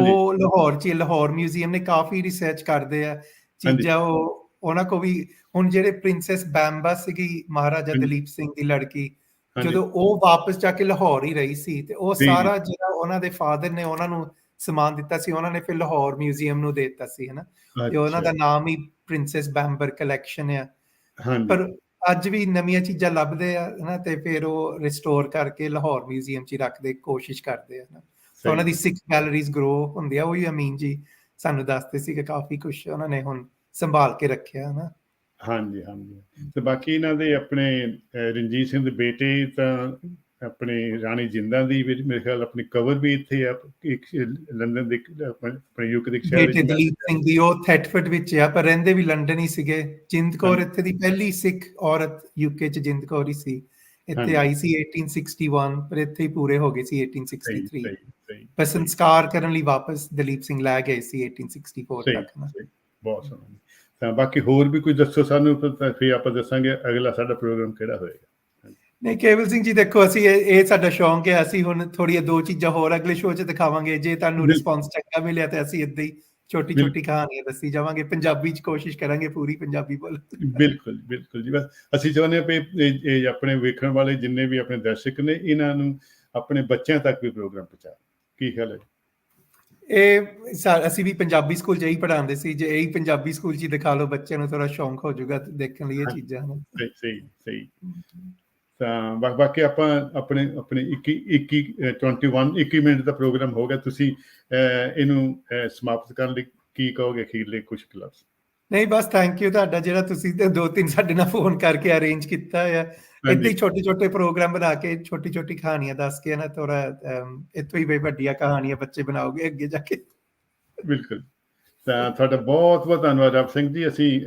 ਉਹ ਲਾਹੌਰ ਚ ਲਾਹੌਰ ਮਿਊਜ਼ੀਅਮ ਨੇ ਕਾਫੀ ਰਿਸਰਚ ਕਰਦੇ ਆ ਚੀਜ਼ਾਂ ਉਹ ਉਹਨਾਂ ਕੋ ਵੀ ਹੁਣ ਜਿਹੜੇ ਪ੍ਰਿੰਸੈਸ ਬੈਂਬਾ ਸੀਗੀ ਮਹਾਰਾਜਾ। ਦਲੀਪ ਸਿੰਘ ਦੀ ਲੜਕੀ ਜਦੋਂ ਉਹ ਵਾਪਸ ਜਾ ਕੇ ਲਾਹੌਰ ਹੀ ਰਹੀ ਸੀ ਤੇ ਉਹ। ਸਾਰਾ ਜਿਹੜਾ ਉਹਨਾਂ ਦੇ ਫਾਦਰ ਨੇ ਉਹਨਾਂ ਨੂੰ ਸਮਾਨ ਦਿੱਤਾ ਸੀ ਉਹਨਾਂ ਨੇ ਫਿਰ ਲਾਹੌਰ ਮਿਊਜ਼ੀਅਮ ਨੂੰ ਦੇ ਦਿੱਤਾ ਸੀ ਹਨਾ? ਤੇ ਉਹਨਾਂ ਦਾ ਨਾਮ ਹੀ ਪ੍ਰਿੰਸੈਸ ਬੈਂਬਰ ਕਲੈਕਸ਼ਨ ਆ।
ਹਾਂਜੀ।
ਪਰ ਅੱਜ ਵੀ ਨਵੀਆਂ ਚੀਜ਼ਾਂ ਲੱਭਦੇ ਆ ਹਨਾ? ਤੇ ਫਿਰ ਉਹ ਰਿਸਟੋਰ ਕਰਕੇ ਲਾਹੌਰ ਮਿਊਜ਼ੀਅਮ 'ਚ ਰੱਖਦੇ ਕੋਸ਼ਿਸ਼ ਕਰਦੇ ਆ ਹਨਾ? ਤਾਂ ਉਹਨਾਂ ਦੀ ਸਿਕਸ ਗੈਲਰੀਜ਼ ਗਰੋ ਹੁੰਦੀ ਆ ਉਹ ਹੀ ਅਮੀਨ ਜੀ ਸਾਨੂੰ ਦੱਸਦੇ ਸੀ ਕਿ ਕਾਫੀ ਕੁਝ ਉਹਨਾਂ ਨੇ ਹੁਣ ਸੰਭਾਲ ਕੇ ਰੱਖਿਆ ਹਨਾ?
ਹਾਂਜੀ ਹਾਂਜੀ। ਤੇ ਬਾਕੀ ਇਹਨਾਂ ਦੇ ਆਪਣੇ ਰਣਜੀਤ ਸਿੰਘ ਦੇ ਬੇਟੇ ਤਾਂ ਆਪਣੇ ਰਾਣੀ ਜਿੰਦਾਂ ਦੀ ਵੀ ਮੇਰੇ ਖਿਆਲ ਆਪਣੀ ਕਵਰ ਵੀ ਇੱਥੇ ਆ ਇੱਕ ਲੰਡਨ ਦੇ ਆਪਣੇ ਯੂਕੇ ਦੇ ਸ਼ਹਿਰ ਵਿੱਚ
ਦਲੀਪ ਸਿੰਘ ਦੀ ਉਹ ਥੈਟਫਰਡ ਵਿੱਚ ਆ ਪਰ ਰਹਿੰਦੇ ਵੀ ਲੰਡਨ ਹੀ ਸੀਗੇ। ਜਿੰਦ ਕੌਰ ਇੱਥੇ ਦੀ ਪਹਿਲੀ ਸਿੱਖ ਔਰਤ ਯੂਕੇ ਚ ਜਿੰਦ ਕੌਰ ਹੀ ਸੀ। ਇੱਥੇ। ਆਈ ਸੀ 1861 ਪਰ ਇੱਥੇ ਹੀ ਪੂਰੇ ਹੋ ਗਏ ਸੀ
ਸਹੀ
1863
ਸਹੀ ਸਹੀ
ਪਰ ਸੰਸਕਾਰ ਕਰਨ ਲਈ ਵਾਪਸ ਦਲੀਪ ਸਿੰਘ ਲੈ ਗਏ ਸੀ 1864
ਸਹੀ
ਤੱਕ ਨਾ।
ਬਹੁਤ ਸੋਹਣਾ। ਤਾਂ ਬਾਕੀ ਹੋਰ ਵੀ ਕੁਝ ਦੱਸੋ ਸਾਨੂੰ ਫਿਰ ਆਪਾਂ ਦੱਸਾਂਗੇ ਅਗਲਾ ਸਾਡਾ ਪ੍ਰੋਗਰਾਮ ਕਿਹੜਾ ਹੋਏਗਾ।
ਨਹੀਂ ਕੇਵਲ ਸਿੰਘ ਜੀ ਦੇਖੋ ਅਸੀਂ ਇਹ ਸਾਡਾ ਸ਼ੌਂਕ ਹੈ ਅਸੀਂ ਹੁਣ ਥੋੜੀਆਂ ਦੋ ਚੀਜ਼ਾਂ ਹੋਰ ਅਗਲੇ ਸ਼ੋਅ 'ਚ ਦਿਖਾਵਾਂਗੇ। ਜੇ ਤੁਹਾਨੂੰ। ਰਿਸਪੌਂਸ ਚੰਗਾ ਮਿਲਿਆ ਤੇ ਅਸੀਂ ਇਦਾਂ ਹੀ ਛੋਟੀ। ਛੋਟੀ ਕਹਾਣੀਆਂ ਦੱਸੀ ਜਾਵਾਂਗੇ। ਪੰਜਾਬੀ 'ਚ ਕੋਸ਼ਿਸ਼ ਕਰਾਂਗੇ ਪੂਰੀ ਪੰਜਾਬੀ ਬੋਲ
ਬਿਲਕੁਲ ਬਿਲਕੁਲ ਜੀ। ਬਸ ਅਸੀਂ ਚਾਹੁੰਦੇ ਹਾਂ ਇਹ ਆਪਣੇ ਵੇਖਣ ਵਾਲੇ ਜਿੰਨੇ ਵੀ ਆਪਣੇ ਦਰਸ਼ਕ ਨੇ ਇਹਨਾਂ ਨੂੰ ਆਪਣੇ ਬੱਚਿਆਂ ਤੱਕ ਵੀ ਪ੍ਰੋਗਰਾਮ ਪਹੁੰਚਾ ਕੀ ਖਿਆਲ ਹੈ?
ਇਹ ਅਸੀਂ ਵੀ ਪੰਜਾਬੀ ਸਕੂਲ 'ਚ ਹੀ ਪੜਾਉਂਦੇ ਸੀ ਜੇ ਇਹੀ ਪੰਜਾਬੀ ਸਕੂਲ 'ਚ ਦਿਖਾ ਲਓ ਬੱਚਿਆਂ ਨੂੰ ਥੋੜਾ ਸ਼ੌਂਕ ਹੋ ਜਾਊਗਾ ਦੇਖਣ ਲਈ ਇਹ। ਚੀਜ਼ਾਂ
ਸਹੀ ਸਹੀ ਸਹੀ। ਤਾਂ ਬਾਕੀ ਆਪਾਂ ਆਪਣੇ ਆਪਣੇ 21 21 ਅਹ 21 21 ਮਿੰਟ ਦਾ ਪ੍ਰੋਗਰਾਮ ਹੋ ਗਿਆ। ਤੁਸੀਂ ਇਹਨੂੰ ਸਮਾਪਤ ਕਰਨ ਲਈ ਕੀ ਕਹੋਗੇ? ਅਖੀਰਲੇ ਕੁਝ ਕਲਬਸ
ਨਹੀਂ ਬਸ ਥੈਂਕ ਯੂ ਤੁਹਾਡਾ ਜਿਹੜਾ ਤੁਸੀਂ ਤੇ ਦੋ ਤਿੰਨ ਸਾਡੇ ਨਾਲ ਫੋਨ ਕਰਕੇ ਅਰੇਂਜ ਕੀਤਾ ਹੈ ਇੱਦਾਂ ਹੀ ਛੋਟੇ ਛੋਟੇ ਪ੍ਰੋਗਰਾਮ ਬਣਾ ਕੇ ਛੋਟੀ ਛੋਟੀ ਕਹਾਣੀਆਂ ਦੱਸ ਕੇ ਨਾ ਥੋੜਾ ਇਤੋਂ ਹੀ ਵੀ ਵੱਡੀਆਂ ਕਹਾਣੀਆਂ ਬੱਚੇ ਬਣਾਓਗੇ ਅੱਗੇ ਜਾ ਕੇ।
ਬਿਲਕੁਲ। ਤਾਂ ਤੁਹਾਡਾ ਬਹੁਤ ਬਹੁਤ ਧੰਨਵਾਦ ਰਬ ਸਿੰਘ ਜੀ। ਅਸੀਂ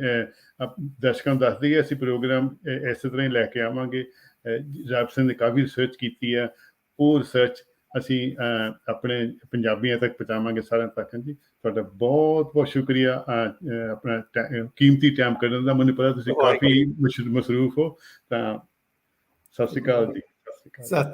ਆਪ- ਦਰਸ਼ਕਾਂ ਨੂੰ ਦੱਸ ਦਈਏ ਅਸੀਂ ਪ੍ਰੋਗਰਾਮ ਇਸੇ ਤਰ੍ਹਾਂ ਹੀ ਲੈ ਕੇ ਆਵਾਂਗੇ। ਰਬ ਸਿੰਘ ਨੇ ਕਾਫੀ ਰਿਸਰਚ ਕੀਤੀ ਹੈ। ਉਹ ਰਿਸਰਚ ਅਸੀਂ ਆਪਣੇ ਪੰਜਾਬੀਆਂ ਤੱਕ ਪਹੁੰਚਾਵਾਂਗੇ ਸਾਰਿਆਂ ਤੱਕ ਜੀ ਤੁਹਾਡਾ ਬਹੁਤ ਬਹੁਤ ਸ਼ੁਕਰੀਆ ਆਪਣਾ ਕੀਮਤੀ ਟਾਈਮ ਕੱਢਣ ਦਾ। ਮੈਨੂੰ ਪਤਾ ਤੁਸੀਂ ਕਾਫੀ ਮਸ਼- ਮਸਰੂਫ ਹੋ ਤਾਂ ਸਤਿ ਸ਼੍ਰੀ ਅਕਾਲ ਜੀ। ਸਤਿ ਸ਼੍ਰੀ ਅਕਾਲ।